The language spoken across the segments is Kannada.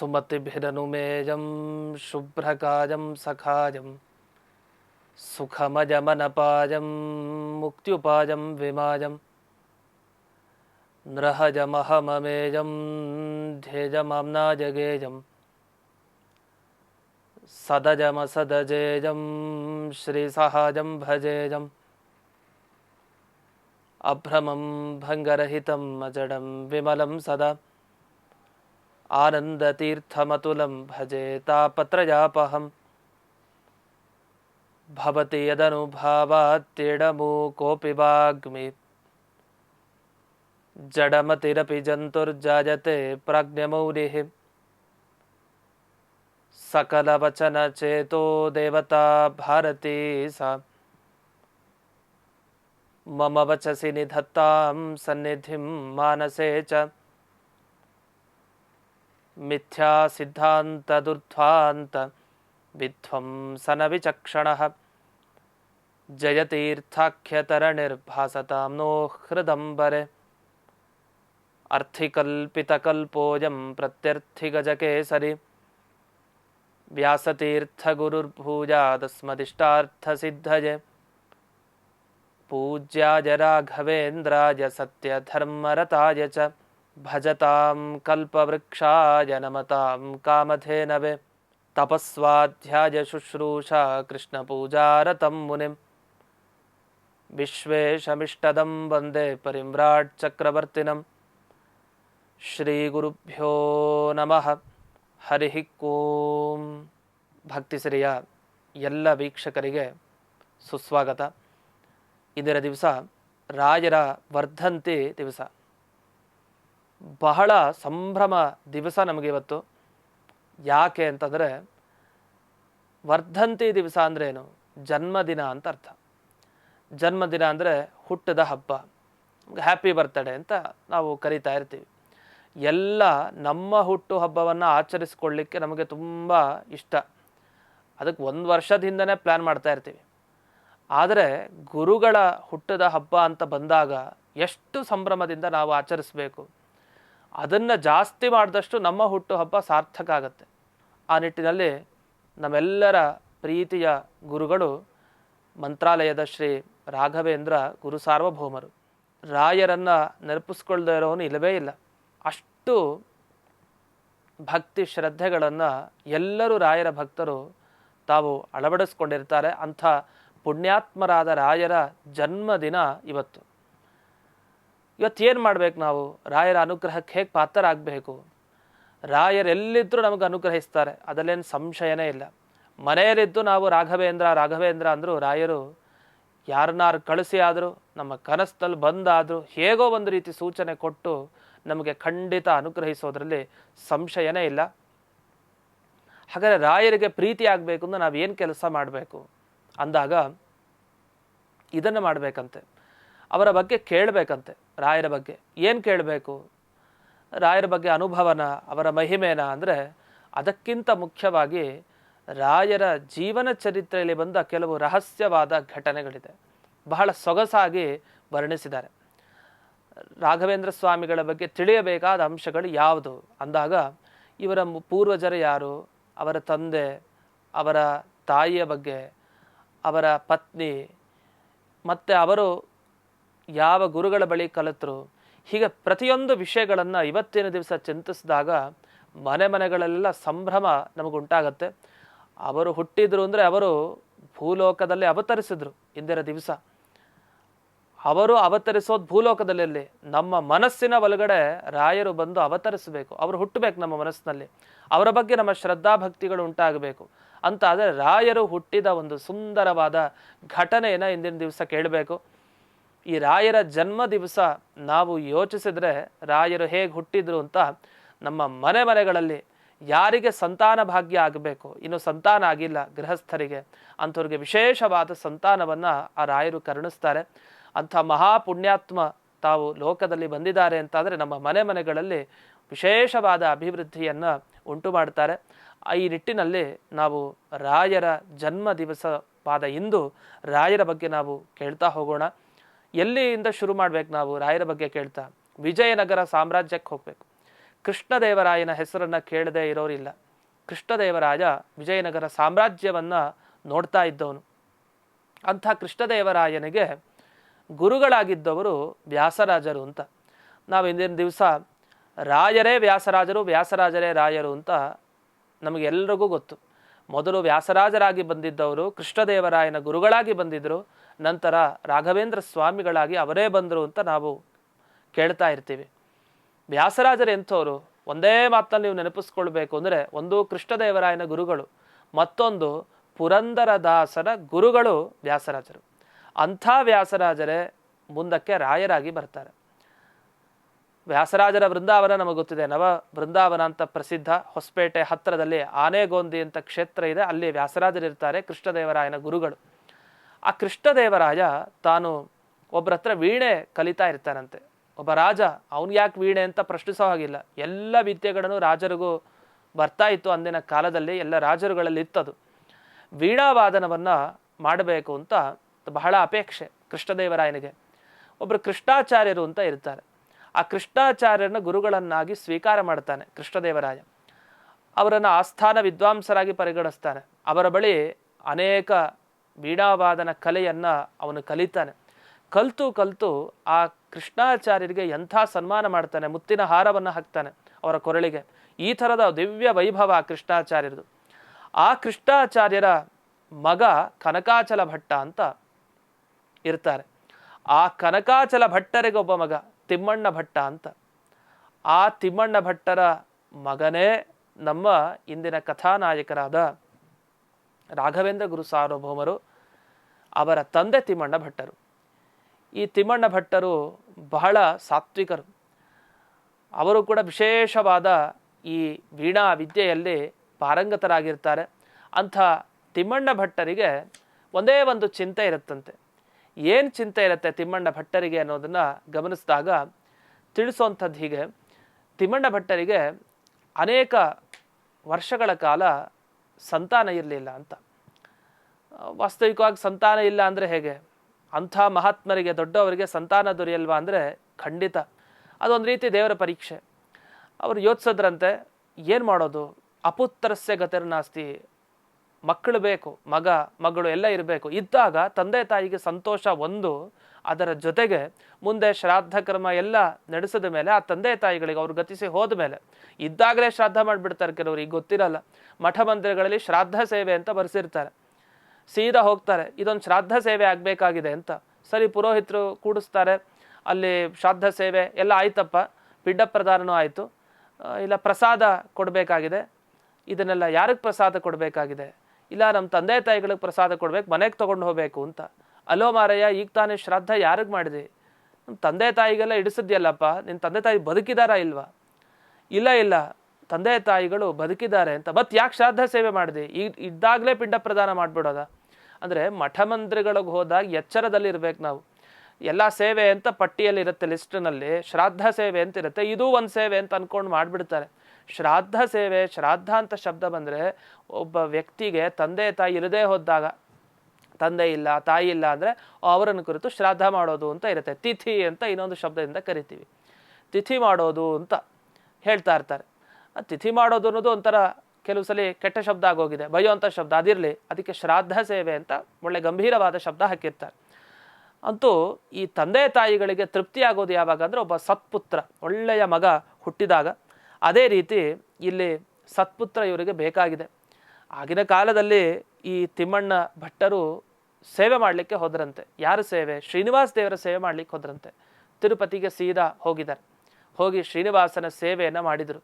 सुमतिभिरनुमेयं शुभ्रकाजं सखाजं, सुखमजमनपाजं, मुक्त्युपाजं विमाजं, नृहजमहममेजं, ध्येजमाम्नाजगेजं, सदजमसदजेजं, श्रीसहाजं भजेजम् अभ्रमं भङ्गरहितम् अजडं विमलं सदा। आनन्दतीर्थमतुलं भजे तापत्रयापहम् भवति यदनुभावात्येडमूकोऽपि वाग्मि। जडमतिरपि जन्तुर्जायते प्राज्ञमौलिः। सकलवचनचेतो देवता भारती सा। मम वचसि निधत्तां सन्निधिं मानसे च। मिथ्यासिद्धान्तदुर्ध्वान्त विध्वंसनविचक्षणः। जयतीर्थाख्यतरनिर्भासतां नो हृदम्बरे। अर्थिकल्पितकल्पोऽयं प्रत्यर्थिगजकेसरि। व्यासतीर्थगुरुर्भूजादस्मदिष्टार्थसिद्धये पूज्याय राघवेन्द्राय सत्यधर्मरताय च। ಭಜತಾಂ ಕಲ್ಪವೃಕ್ಷಾಯ ನಮತಾಂ ಕಾಮಧೇನವೆ ತಪಸ್ವಾಧ್ಯಾಯ ಶುಶ್ರೂಷ ಕೃಷ್ಣ ಪೂಜಾರತಂ ಮುನಿಂ. ವಿಶ್ವೇಶಮಿಷ್ಟದಂ ವಂದೇ ಪರಿಮ್ರಾಟ್ ಚಕ್ರವರ್ತಿನಂ. ಶ್ರೀ ಗುರುಭ್ಯೋ ನಮಃ. ಹರಿ ಓಂ. ಭಕ್ತಿಸಿರಿಯ ಎಲ್ಲ ವೀಕ್ಷಕರಿಗೆ ಸುಸ್ವಾಗತ. ಇದರ ದಿವಸ ರಾಜರ ವರ್ಧಂತಿ ದಿವಸ. ಬಹಳ ಸಂಭ್ರಮ ದಿವಸ ನಮಗೆ ಇವತ್ತು. ಯಾಕೆ ಅಂತಂದರೆ ವರ್ಧಂತಿ ದಿವಸ ಅಂದ್ರೇನು ಜನ್ಮದಿನ ಅಂತ ಅರ್ಥ. ಜನ್ಮದಿನ ಅಂದರೆ ಹುಟ್ಟದ ಹಬ್ಬ. ಹ್ಯಾಪಿ ಬರ್ತ್ಡೇ ಅಂತ ನಾವು ಕರಿತಾ ಇರ್ತೀವಿ. ಎಲ್ಲ ನಮ್ಮ ಹುಟ್ಟು ಹಬ್ಬವನ್ನು ಆಚರಿಸ್ಕೊಳ್ಳಿಕ್ಕೆ ನಮಗೆ ತುಂಬ ಇಷ್ಟ. ಅದಕ್ಕೆ ಒಂದು ವರ್ಷದಿಂದನೇ ಪ್ಲ್ಯಾನ್ ಮಾಡ್ತಾ ಇರ್ತೀವಿ. ಆದರೆ ಗುರುಗಳ ಹುಟ್ಟದ ಹಬ್ಬ ಅಂತ ಬಂದಾಗ ಎಷ್ಟು ಸಂಭ್ರಮದಿಂದ ನಾವು ಆಚರಿಸಬೇಕು? ಅದನ್ನು ಜಾಸ್ತಿ ಮಾಡಿದಷ್ಟು ನಮ್ಮ ಹುಟ್ಟುಹಬ್ಬ ಸಾರ್ಥಕ ಆಗುತ್ತೆ. ಆ ನಿಟ್ಟಿನಲ್ಲಿ ನಮ್ಮೆಲ್ಲರ ಪ್ರೀತಿಯ ಗುರುಗಳು ಮಂತ್ರಾಲಯದ ಶ್ರೀ ರಾಘವೇಂದ್ರ ಗುರು ಸಾರ್ವಭೌಮರು. ರಾಯರನ್ನು ನೆನಪಿಸ್ಕೊಳ್ದೇ ಇರೋನು ಇಲ್ಲವೇ ಇಲ್ಲ. ಅಷ್ಟು ಭಕ್ತಿ ಶ್ರದ್ಧೆಗಳನ್ನು ಎಲ್ಲರೂ ರಾಯರ ಭಕ್ತರು ತಾವು ಅಳವಡಿಸ್ಕೊಂಡಿರ್ತಾರೆ. ಅಂಥ ಪುಣ್ಯಾತ್ಮರಾದ ರಾಯರ ಜನ್ಮದಿನ ಇವತ್ತು. ಇವತ್ತೇನು ಮಾಡ್ಬೇಕು ನಾವು? ರಾಯರ ಅನುಗ್ರಹಕ್ಕೆ ಹೇಗೆ ಪಾತ್ರರಾಗಬೇಕು? ರಾಯರೆಲ್ಲಿದ್ದರೂ ನಮಗೆ ಅನುಗ್ರಹಿಸ್ತಾರೆ ಅದರಲ್ಲೇನು ಸಂಶಯನೇ ಇಲ್ಲ. ಮನೆಯಲ್ಲಿದ್ದು ನಾವು ರಾಘವೇಂದ್ರ ರಾಘವೇಂದ್ರ ಅಂದರೂ ರಾಯರು ಯಾರನ್ನಾರು ಕಳಿಸಿ ಆದರೂ, ನಮ್ಮ ಕನಸಲ್ಲಿ ಬಂದಾದರೂ, ಹೇಗೋ ಒಂದು ರೀತಿ ಸೂಚನೆ ಕೊಟ್ಟು ನಮಗೆ ಖಂಡಿತ ಅನುಗ್ರಹಿಸೋದ್ರಲ್ಲಿ ಸಂಶಯನೇ ಇಲ್ಲ. ಹಾಗಾದರೆ ರಾಯರಿಗೆ ಪ್ರೀತಿ ಆಗಬೇಕು ಅಂದ್ರೆ ನಾವು ಏನು ಕೆಲಸ ಮಾಡಬೇಕು? ಅಂದಾಗ ಇದನ್ನು ಮಾಡಬೇಕಂತೆ. ಅವರ ಬಗ್ಗೆ ಕೇಳಬೇಕಂತೆ, ರಾಯರ ಬಗ್ಗೆ. ಏನು ಕೇಳಬೇಕು? ರಾಯರ ಬಗ್ಗೆ ಅನುಭವನ, ಅವರ ಮಹಿಮೇನ ಅಂದರೆ ಅದಕ್ಕಿಂತ ಮುಖ್ಯವಾಗಿ ರಾಯರ ಜೀವನ ಚರಿತ್ರೆಯಲ್ಲಿ ಬಂದ ಕೆಲವು ರಹಸ್ಯವಾದ ಘಟನೆಗಳಿದೆ. ಬಹಳ ಸೊಗಸಾಗಿ ವರ್ಣಿಸಿದ್ದಾರೆ. ರಾಘವೇಂದ್ರ ಸ್ವಾಮಿಗಳ ಬಗ್ಗೆ ತಿಳಿಯಬೇಕಾದ ಅಂಶಗಳು ಯಾವುದು? ಅಂದಾಗ, ಇವರ ಪೂರ್ವಜರು ಯಾರು? ಅವರ ತಂದೆ, ಅವರ ತಾಯಿಯ ಬಗ್ಗೆ, ಅವರ ಪತ್ನಿ, ಮತ್ತು ಅವರು ಯಾವ ಗುರುಗಳ ಬಳಿ ಕಲಿತರು, ಹೀಗೆ ಪ್ರತಿಯೊಂದು ವಿಷಯಗಳನ್ನು ಇವತ್ತಿನ ದಿವಸ ಚಿಂತಿಸಿದಾಗ ಮನೆ ಮನೆಗಳಲ್ಲೆಲ್ಲ ಸಂಭ್ರಮ ನಮಗುಂಟಾಗತ್ತೆ. ಅವರು ಹುಟ್ಟಿದ್ರು ಅಂದರೆ ಅವರು ಭೂಲೋಕದಲ್ಲಿ ಅವತರಿಸಿದ್ರು ಇಂದಿನ ದಿವಸ. ಅವರು ಅವತರಿಸೋದು ಭೂಲೋಕದಲ್ಲಿ ನಮ್ಮ ಮನಸ್ಸಿನ ಒಳಗಡೆ ರಾಯರು ಬಂದು ಅವತರಿಸಬೇಕು. ಅವರು ಹುಟ್ಟಬೇಕು ನಮ್ಮ ಮನಸ್ಸಿನಲ್ಲಿ. ಅವರ ಬಗ್ಗೆ ನಮ್ಮ ಶ್ರದ್ಧಾಭಕ್ತಿಗಳು ಉಂಟಾಗಬೇಕು. ಅಂತ ಆದರೆ ರಾಯರು ಹುಟ್ಟಿದ ಒಂದು ಸುಂದರವಾದ ಘಟನೆಯನ್ನು ಇಂದಿನ ದಿವಸ ಕೇಳಬೇಕು. ಈ ರಾಯರ ಜನ್ಮ ದಿವಸ ನಾವು ಯೋಚಿಸಿದರೆ ರಾಯರು ಹೇಗೆ ಹುಟ್ಟಿದ್ರು ಅಂತ ನಮ್ಮ ಮನೆ ಮನೆಗಳಲ್ಲಿ ಯಾರಿಗೆ ಸಂತಾನ ಭಾಗ್ಯ ಆಗಬೇಕು, ಇನ್ನು ಸಂತಾನ ಆಗಿಲ್ಲ ಗೃಹಸ್ಥರಿಗೆ, ಅಂಥವ್ರಿಗೆ ವಿಶೇಷವಾದ ಸಂತಾನವನ್ನು ಆ ರಾಯರು ಕರುಣಿಸ್ತಾರೆ. ಅಂಥ ಮಹಾಪುಣ್ಯಾತ್ಮ ತಾವು ಲೋಕದಲ್ಲಿ ಬಂದಿದ್ದಾರೆ ಅಂತಾದರೆ ನಮ್ಮ ಮನೆ ಮನೆಗಳಲ್ಲಿ ವಿಶೇಷವಾದ ಅಭಿವೃದ್ಧಿಯನ್ನು ಉಂಟು ಮಾಡ್ತಾರೆ. ಈ ನಿಟ್ಟಿನಲ್ಲಿ ನಾವು ರಾಯರ ಜನ್ಮ ದಿವಸವಾದ ಇಂದು ರಾಯರ ಬಗ್ಗೆ ನಾವು ಕೇಳ್ತಾ ಹೋಗೋಣ. ಎಲ್ಲಿಂದ ಶುರು ಮಾಡ್ಬೇಕು ನಾವು? ರಾಯರ ಬಗ್ಗೆ ಕೇಳ್ತಾ. ವಿಜಯನಗರ ಸಾಮ್ರಾಜ್ಯಕ್ಕೆ ಹೋಗ್ಬೇಕು. ಕೃಷ್ಣದೇವರಾಯನ ಹೆಸರನ್ನು ಕೇಳದೆ ಇರೋರಿಲ್ಲ. ಕೃಷ್ಣದೇವರಾಯ ವಿಜಯನಗರ ಸಾಮ್ರಾಜ್ಯವನ್ನು ನೋಡ್ತಾ ಇದ್ದವನು. ಅಂಥ ಕೃಷ್ಣದೇವರಾಯನಿಗೆ ಗುರುಗಳಾಗಿದ್ದವರು ವ್ಯಾಸರಾಜರು ಅಂತ. ನಾವು ಇಂದಿನ ದಿವಸ ರಾಯರೇ ವ್ಯಾಸರಾಜರು, ವ್ಯಾಸರಾಜರೇ ರಾಯರು ಅಂತ ನಮಗೆಲ್ಲರಿಗೂ ಗೊತ್ತು. ಮೊದಲು ವ್ಯಾಸರಾಜರಾಗಿ ಬಂದಿದ್ದವರು, ಕೃಷ್ಣದೇವರಾಯನ ಗುರುಗಳಾಗಿ ಬಂದಿದ್ದರು ನಂತರ ರಾಘವೇಂದ್ರ ಸ್ವಾಮಿಗಳಾಗಿ ಅವರೇ ಬಂದರು ಅಂತ ನಾವು ಕೇಳ್ತಾ ಇರ್ತೀವಿ. ವ್ಯಾಸರಾಜರು ಎಂಥವ್ರು? ಒಂದೇ ಮಾತಲ್ಲಿ ನೀವು ನೆನಪಿಸ್ಕೊಳ್ಬೇಕು ಅಂದರೆ ಒಂದು ಕೃಷ್ಣದೇವರಾಯನ ಗುರುಗಳು, ಮತ್ತೊಂದು ಪುರಂದರದಾಸರ ಗುರುಗಳು ವ್ಯಾಸರಾಜರು. ಅಂಥ ವ್ಯಾಸರಾಜರೇ ಮುಂದಕ್ಕೆ ರಾಯರಾಗಿ ಬರ್ತಾರೆ. ವ್ಯಾಸರಾಜರ ವೃಂದಾವನ ನಮಗೆ ಗೊತ್ತಿದೆ, ನವ ಬೃಂದಾವನ ಅಂತ ಪ್ರಸಿದ್ಧ ಹೊಸಪೇಟೆ ಹತ್ತಿರದಲ್ಲಿ ಆನೆಗೊಂದಿ ಅಂತ ಕ್ಷೇತ್ರ ಇದೆ, ಅಲ್ಲಿ ವ್ಯಾಸರಾಜರಿರ್ತಾರೆ ಕೃಷ್ಣದೇವರಾಯನ ಗುರುಗಳು. ಆ ಕೃಷ್ಣದೇವರಾಯ ತಾನು ಒಬ್ಬರ ಹತ್ರ ವೀಣೆ ಕಲಿತಾ ಇರ್ತಾನಂತೆ. ಒಬ್ಬ ರಾಜ ಅವನಿಗೆ ಯಾಕೆ ವೀಣೆ ಅಂತ ಪ್ರಶ್ನಿಸೋ ಹಾಗಿಲ್ಲ. ಎಲ್ಲ ವಿದ್ಯೆಗಳನ್ನು ರಾಜರಿಗೂ ಬರ್ತಾ ಇತ್ತು ಅಂದಿನ ಕಾಲದಲ್ಲಿ, ಎಲ್ಲ ರಾಜರುಗಳಲ್ಲಿ ಇತ್ತದು. ವೀಣಾವಾದನವನ್ನು ಮಾಡಬೇಕು ಅಂತ ಬಹಳ ಅಪೇಕ್ಷೆ ಕೃಷ್ಣದೇವರಾಯನಿಗೆ. ಒಬ್ಬರು ಕೃಷ್ಣಾಚಾರ್ಯರು ಅಂತ ಇರ್ತಾರೆ. ಆ ಕೃಷ್ಣಾಚಾರ್ಯರನ್ನ ಗುರುಗಳನ್ನಾಗಿ ಸ್ವೀಕಾರ ಮಾಡ್ತಾನೆ ಕೃಷ್ಣದೇವರಾಯ. ಅವರನ್ನು ಆಸ್ಥಾನ ವಿದ್ವಾಂಸರಾಗಿ ಪರಿಗಣಿಸ್ತಾನೆ. ಅವರ ಬಳಿ ಅನೇಕ ವೀಣಾವಾದನ ಕಲೆಯನ್ನು ಅವನು ಕಲಿತಾನೆ. ಕಲ್ತು ಕಲ್ತು ಆ ಕೃಷ್ಣಾಚಾರ್ಯರಿಗೆ ಎಂಥ ಸನ್ಮಾನ ಮಾಡ್ತಾನೆ, ಮುತ್ತಿನ ಹಾರವನ್ನು ಹಾಕ್ತಾನೆ ಅವರ ಕೊರಳಿಗೆ. ಈ ಥರದ ದಿವ್ಯ ವೈಭವ ಕೃಷ್ಣಾಚಾರ್ಯರದು. ಆ ಕೃಷ್ಣಾಚಾರ್ಯರ ಮಗ ಕನಕಾಚಲ ಭಟ್ಟ ಅಂತ ಇರ್ತಾರೆ. ಆ ಕನಕಾಚಲ ಭಟ್ಟರಿಗೆ ಒಬ್ಬ ಮಗ, ತಿಮ್ಮಣ್ಣ ಭಟ್ಟ ಅಂತ. ಆ ತಿಮ್ಮಣ್ಣ ಭಟ್ಟರ ಮಗನೇ ನಮ್ಮ ಇಂದಿನ ಕಥಾನಾಯಕರಾದ ರಾಘವೇಂದ್ರ ಗುರು ಸಾರ್ವಭೌಮರು, ಅವರ ತಂದೆ ತಿಮ್ಮಣ್ಣ ಭಟ್ಟರು. ಈ ತಿಮ್ಮಣ್ಣ ಭಟ್ಟರು ಬಹಳ ಸಾತ್ವಿಕರು. ಅವರು ಕೂಡ ವಿಶೇಷವಾದ ಈ ವೀಣಾ ವಿದ್ಯೆಯಲ್ಲಿ ಪಾರಂಗತರಾಗಿರ್ತಾರೆ. ಅಂಥ ತಿಮ್ಮಣ್ಣ ಭಟ್ಟರಿಗೆ ಒಂದೇ ಒಂದು ಚಿಂತೆ ಇರುತ್ತಂತೆ. ಏನು ಚಿಂತೆ ಇರುತ್ತೆ ತಿಮ್ಮಣ್ಣ ಭಟ್ಟರಿಗೆ ಅನ್ನೋದನ್ನು ಗಮನಿಸಿದಾಗ ತಿಳಿಸೋವಂಥದ್ದು ಹೀಗೆ. ತಿಮ್ಮಣ್ಣ ಭಟ್ಟರಿಗೆ ಅನೇಕ ವರ್ಷಗಳ ಕಾಲ ಸಂತಾನ ಇರಲಿಲ್ಲ ಅಂತ. ವಾಸ್ತವಿಕವಾಗಿ ಸಂತಾನ ಇಲ್ಲ ಅಂದರೆ ಹೇಗೆ? ಅಂಥ ಮಹಾತ್ಮರಿಗೆ, ದೊಡ್ಡವರಿಗೆ ಸಂತಾನ ದೊರೆಯಲ್ವಾ ಅಂದರೆ ಖಂಡಿತ. ಅದೊಂದು ರೀತಿ ದೇವರ ಪರೀಕ್ಷೆ. ಅವರು ಯೋಚಿಸಿದ್ರಂತೆ, ಏನು ಮಾಡೋದು? ಅಪುತ್ರಸ್ಯ ಗತಿರ್ನಾಸ್ತಿ ಮಕ್ಕಳು ಬೇಕು, ಮಗ, ಮಗಳು ಎಲ್ಲ ಇರಬೇಕು. ಇದ್ದಾಗ ತಂದೆ ತಾಯಿಗೆ ಸಂತೋಷ ಒಂದು ಅದರ ಜೊತೆಗೆ ಮುಂದೆ ಶ್ರಾದ್ದ ಕರ್ಮ ಎಲ್ಲ ನಡೆಸಿದ ಮೇಲೆ ಆ ತಂದೆ ತಾಯಿಗಳಿಗೆ ಅವ್ರು ಗತಿಸಿ ಹೋದ ಮೇಲೆ ಇದ್ದಾಗಲೇ ಶ್ರಾದ್ದ ಮಾಡಿಬಿಡ್ತಾರೆ ಕೆಲವರು ಈಗ ಗೊತ್ತಿರಲ್ಲ. ಮಠ ಮಂದಿರಗಳಲ್ಲಿ ಶ್ರಾದ್ದ ಸೇವೆ ಅಂತ ಬರೆಸಿರ್ತಾರೆ. ಸೀದಾ ಹೋಗ್ತಾರೆ, ಇದೊಂದು ಶ್ರಾದ್ದ ಸೇವೆ ಆಗಬೇಕಾಗಿದೆ ಅಂತ. ಸರಿ, ಪುರೋಹಿತರು ಕೂಡಿಸ್ತಾರೆ, ಅಲ್ಲಿ ಶ್ರಾದ್ದ ಸೇವೆ ಎಲ್ಲ ಆಯ್ತಪ್ಪ ಪಿಡ್ಡ ಪ್ರದಾನನೂ ಆಯಿತು. ಇಲ್ಲ, ಪ್ರಸಾದ ಕೊಡಬೇಕಾಗಿದೆ. ಇದನ್ನೆಲ್ಲ ಯಾರಿಗೆ ಪ್ರಸಾದ ಕೊಡಬೇಕಾಗಿದೆ? ಇಲ್ಲ, ನಮ್ಮ ತಂದೆ ತಾಯಿಗಳಿಗೆ ಪ್ರಸಾದ ಕೊಡಬೇಕು, ಮನೆಗೆ ತೊಗೊಂಡು ಹೋಗಬೇಕು ಅಂತ. ಅಲೋ ಮಾರಯ್ಯ, ಈಗ ತಾನೇ ಶ್ರಾದ್ದ ಯಾರಿಗೆ ಮಾಡಿದೆ? ನಮ್ಮ ತಂದೆ ತಾಯಿಗೆಲ್ಲ ಇಡಿಸಿದ್ಯಲ್ಲಪ್ಪ ನಿನ್ನ ತಂದೆ ತಾಯಿ ಬದುಕಿದಾರಾ ಇಲ್ವಾ? ಇಲ್ಲ ಇಲ್ಲ, ತಂದೆ ತಾಯಿಗಳು ಬದುಕಿದ್ದಾರೆ ಅಂತ ಮತ್ತೆ ಯಾಕೆ ಶ್ರಾದ್ದ ಸೇವೆ ಮಾಡಿದೆ? ಈಗ ಇದ್ದಾಗಲೇ ಪಿಂಡ ಪ್ರದಾನ ಮಾಡಿಬಿಡೋದ? ಅಂದರೆ ಮಠ ಮಂದಿರಗಳಿಗೆ ಹೋದಾಗ ಎಚ್ಚರದಲ್ಲಿ ಇರ್ಬೇಕು ನಾವು. ಎಲ್ಲ ಸೇವೆ ಅಂತ ಪಟ್ಟಿಯಲ್ಲಿ ಇರುತ್ತೆ ಲಿಸ್ಟ್ನಲ್ಲಿ, ಶ್ರಾದ್ದ ಸೇವೆ ಅಂತ ಇರುತ್ತೆ. ಇದು ಒಂದು ಸೇವೆ ಅಂತ ಅಂದ್ಕೊಂಡು ಮಾಡಿಬಿಡ್ತಾರೆ. ಶ್ರಾದ್ದ ಸೇವೆ, ಶ್ರಾದ್ದ ಅಂತ ಶಬ್ದ ಬಂದರೆ ಒಬ್ಬ ವ್ಯಕ್ತಿಗೆ ತಂದೆ ತಾಯಿ ಇರದೇ ಹೋದಾಗ ತಂದೆ ಇಲ್ಲ, ತಾಯಿ ಇಲ್ಲ ಅಂದರೆ ಅವರನ್ನು ಕುರಿತು ಶ್ರಾದ್ದ ಮಾಡೋದು ಅಂತ ಇರುತ್ತೆ. ತಿಥಿ ಅಂತ ಇನ್ನೊಂದು ಶಬ್ದದಿಂದ ಕರಿತೀವಿ. ತಿಥಿ ಮಾಡೋದು ಅಂತ ಹೇಳ್ತಾ ಇರ್ತಾರೆ. ತಿಥಿ ಮಾಡೋದು ಅನ್ನೋದು ಒಂಥರ ಕೆಲವು ಸಲ ಕೆಟ್ಟ ಶಬ್ದ ಆಗೋಗಿದೆ. ಬೈಯೋಂಥ ಶಬ್ದ ಅದಿರಲಿ, ಅದಕ್ಕೆ ಶ್ರಾದ್ದ ಸೇವೆ ಅಂತ ಒಳ್ಳೆ ಗಂಭೀರವಾದ ಶಬ್ದ ಹಾಕಿರ್ತಾರೆ. ಅಂತೂ ಈ ತಂದೆ ತಾಯಿಗಳಿಗೆ ತೃಪ್ತಿ ಆಗೋದು ಯಾವಾಗ ಅಂದರೆ ಒಬ್ಬ ಸತ್ಪುತ್ರ, ಒಳ್ಳೆಯ ಮಗ ಹುಟ್ಟಿದಾಗ. ಅದೇ ರೀತಿ ಇಲ್ಲಿ ಸತ್ಪುತ್ರ ಇವರಿಗೆ ಬೇಕಾಗಿದೆ. ಆಗಿನ ಕಾಲದಲ್ಲಿ ಈ ತಿಮ್ಮಣ್ಣ ಭಟ್ಟರು ಸೇವೆ ಮಾಡಲಿಕ್ಕೆ ಹೋದ್ರಂತೆ. ಯಾರು ಸೇವೆ? ಶ್ರೀನಿವಾಸ ದೇವರ ಸೇವೆ ಮಾಡಲಿಕ್ಕೆ ಹೋದ್ರಂತೆ. ತಿರುಪತಿಗೆ ಸೀದಾ ಹೋಗಿದ್ದಾರೆ. ಹೋಗಿ ಶ್ರೀನಿವಾಸನ ಸೇವೆಯನ್ನು ಮಾಡಿದರು.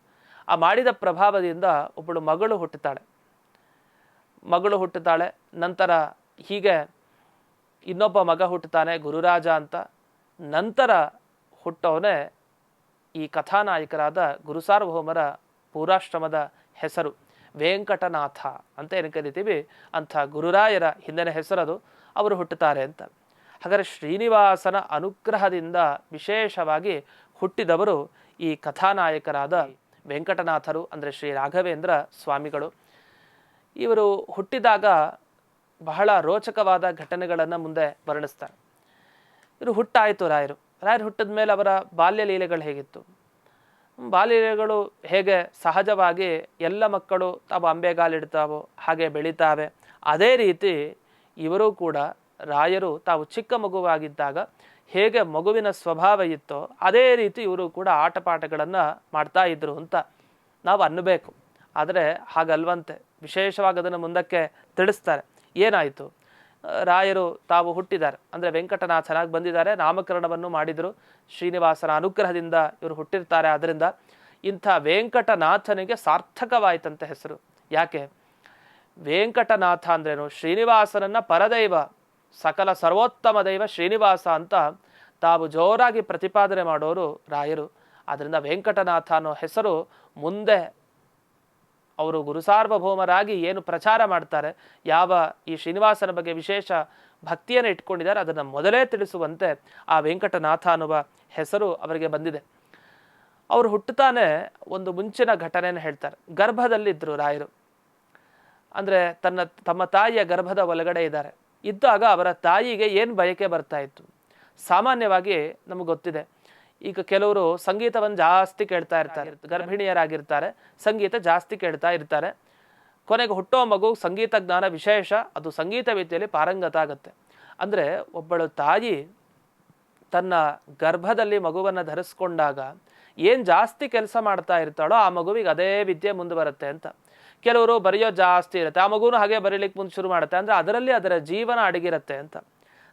ಆ ಮಾಡಿದ ಪ್ರಭಾವದಿಂದ ಒಬ್ಬಳು ಮಗಳು ಹುಟ್ಟುತ್ತಾಳೆ. ಮಗಳು ಹುಟ್ಟುತ್ತಾಳೆ. ನಂತರ ಹೀಗೆ ಇನ್ನೊಬ್ಬ ಮಗ ಹುಟ್ಟುತ್ತಾನೆ, ಗುರುರಾಜ ಅಂತ. ನಂತರ ಹುಟ್ಟವನೇ ಈ ಕಥಾನಾಯಕರಾದ ಗುರುಸಾರ್ವಭೌಮರ ಪೂರಾಶ್ರಮದ ಹೆಸರು. ವೆಂಕಟನಾಥ ಅಂತ ಏನು ಕರಿತೀವಿ ಅಂಥ ಗುರುರಾಯರ ಹಿಂದಿನ ಹೆಸರದು ಅವರು ಹುಟ್ಟುತ್ತಾರೆ ಅಂತ. ಹಾಗಾದರೆ ಶ್ರೀನಿವಾಸನ ಅನುಗ್ರಹದಿಂದ ವಿಶೇಷವಾಗಿ ಹುಟ್ಟಿದವರು ಈ ಕಥಾನಾಯಕರಾದ ವೆಂಕಟನಾಥರು, ಅಂದರೆ ಶ್ರೀ ರಾಘವೇಂದ್ರ ಸ್ವಾಮಿಗಳು. ಇವರು ಹುಟ್ಟಿದಾಗ ಬಹಳ ರೋಚಕವಾದ ಘಟನೆಗಳನ್ನು ಮುಂದೆ ವರ್ಣಿಸ್ತಾರೆ. ಇವರು ಹುಟ್ಟಾಯಿತು ರಾಯರು. ರಾಯರು ಹುಟ್ಟಿದ ಮೇಲೆ ಅವರ ಬಾಲ್ಯ ಲೀಲೆಗಳು ಹೇಗಿತ್ತು? ಬಾಲ್ಯಗಳು ಹೇಗೆ ಸಹಜವಾಗಿ ಎಲ್ಲ ಮಕ್ಕಳು ತಾವು ಅಂಬೆಗಾಲಿಡ್ತಾವೋ ಹಾಗೆ ಬೆಳಿತಾವೆ. ಅದೇ ರೀತಿ ಇವರು ಕೂಡ ರಾಯರು ತಾವು ಚಿಕ್ಕ ಮಗುವಾಗಿದ್ದಾಗ ಹೇಗೆ ಮಗುವಿನ ಸ್ವಭಾವ ಇತ್ತೋ ಅದೇ ರೀತಿ ಇವರು ಕೂಡ ಆಟಪಾಠಗಳನ್ನು ಮಾಡ್ತಾ ಇದ್ರು ಅಂತ ನಾವು ಅನ್ನಬೇಕು. ಆದರೆ ಹಾಗಲ್ವಂತೆ ವಿಶೇಷವಾಗಿ ಅದನ್ನು ಮುಂದಕ್ಕೆ ತಿಳಿಸ್ತಾರೆ. ಏನಾಯಿತು? ರಾಯರು ತಾವು ಹುಟ್ಟಿದ್ದಾರೆ. ಅಂದರೆ ವೆಂಕಟನಾಥನಾಗಿ ಬಂದಿದ್ದಾರೆ, ನಾಮಕರಣವನ್ನು ಮಾಡಿದರು. ಶ್ರೀನಿವಾಸನ ಅನುಗ್ರಹದಿಂದ ಇವರು ಹುಟ್ಟಿರ್ತಾರೆ. ಆದ್ದರಿಂದ ಇಂಥ ವೆಂಕಟನಾಥನಿಗೆ ಸಾರ್ಥಕವಾಯಿತಂತೆ ಹೆಸರು. ಯಾಕೆ? ವೆಂಕಟನಾಥ ಅಂದ್ರೇನು? ಶ್ರೀನಿವಾಸನನ್ನ ಪರದೈವ, ಸಕಲ ಸರ್ವೋತ್ತಮ ದೈವ ಶ್ರೀನಿವಾಸ ಅಂತ ತಾವು ಜೋರಾಗಿ ಪ್ರತಿಪಾದನೆ ಮಾಡೋರು ರಾಯರು. ಅದರಿಂದ ವೆಂಕಟನಾಥ ಅನ್ನೋ ಹೆಸರು ಮುಂದೆ ಅವರು ಗುರುಸಾರ್ವಭೌಮರಾಗಿ ಏನು ಪ್ರಚಾರ ಮಾಡ್ತಾರೆ, ಯಾವ ಈ ಶ್ರೀನಿವಾಸನ ಬಗ್ಗೆ ವಿಶೇಷ ಭಕ್ತಿಯನ್ನು ಇಟ್ಕೊಂಡಿದ್ದಾರೆ, ಅದನ್ನು ಮೊದಲೇ ತಿಳಿಸುವಂತೆ ಆ ವೆಂಕಟನಾಥ ಅನ್ನುವ ಹೆಸರು ಅವರಿಗೆ ಬಂದಿದೆ. ಅವರು ಹುಟ್ಟುತ್ತಾನೆ ಒಂದು ಮುಂಚಿನ ಘಟನೆಯನ್ನು ಹೇಳ್ತಾರೆ. ಗರ್ಭದಲ್ಲಿದ್ದರು ರಾಯರು. ಅಂದರೆ ತನ್ನ, ತಮ್ಮ ತಾಯಿಯ ಗರ್ಭದ ಒಳಗಡೆ ಇದ್ದಾರೆ. ಇದ್ದಾಗ ಅವರ ತಾಯಿಗೆ ಏನು ಬಯಕೆ ಬರ್ತಾ ಇತ್ತು? ಸಾಮಾನ್ಯವಾಗಿ ನಮಗೆ ಗೊತ್ತಿದೆ ಈಗ ಕೆಲವರು ಸಂಗೀತವನ್ನು ಜಾಸ್ತಿ ಕೇಳ್ತಾ ಇರ್ತಾರೆ ಗರ್ಭಿಣಿಯರಾಗಿರ್ತಾರೆ ಸಂಗೀತ ಜಾಸ್ತಿ ಕೇಳ್ತಾ ಇರ್ತಾರೆ. ಕೊನೆಗೆ ಹುಟ್ಟೋ ಮಗು ಸಂಗೀತ ಜ್ಞಾನ ವಿಶೇಷ ಅದು ಸಂಗೀತ ವಿದ್ಯೆಯಲ್ಲಿ ಪಾರಂಗತ ಆಗುತ್ತೆ. ಅಂದರೆ ಒಬ್ಬಳು ತಾಯಿ ತನ್ನ ಗರ್ಭದಲ್ಲಿ ಮಗುವನ್ನು ಧರಿಸ್ಕೊಂಡಾಗ ಏನು ಜಾಸ್ತಿ ಕೆಲಸ ಮಾಡ್ತಾ ಇರ್ತಾಳೋ ಆ ಮಗುವಿಗೆ ಅದೇ ವಿದ್ಯೆ ಮುಂದೆ ಬರುತ್ತೆ ಅಂತ. ಕೆಲವರು ಬರೆಯೋ ಜಾಸ್ತಿ ಇರುತ್ತೆ ಆ ಮಗುನು ಹಾಗೆ ಬರೀಲಿಕ್ಕೆ ಮುಂದೆ ಶುರು ಮಾಡುತ್ತೆ. ಅಂದರೆ ಅದರಲ್ಲಿ ಅದರ ಜೀವನ ಅಡಗಿರುತ್ತೆ ಅಂತ.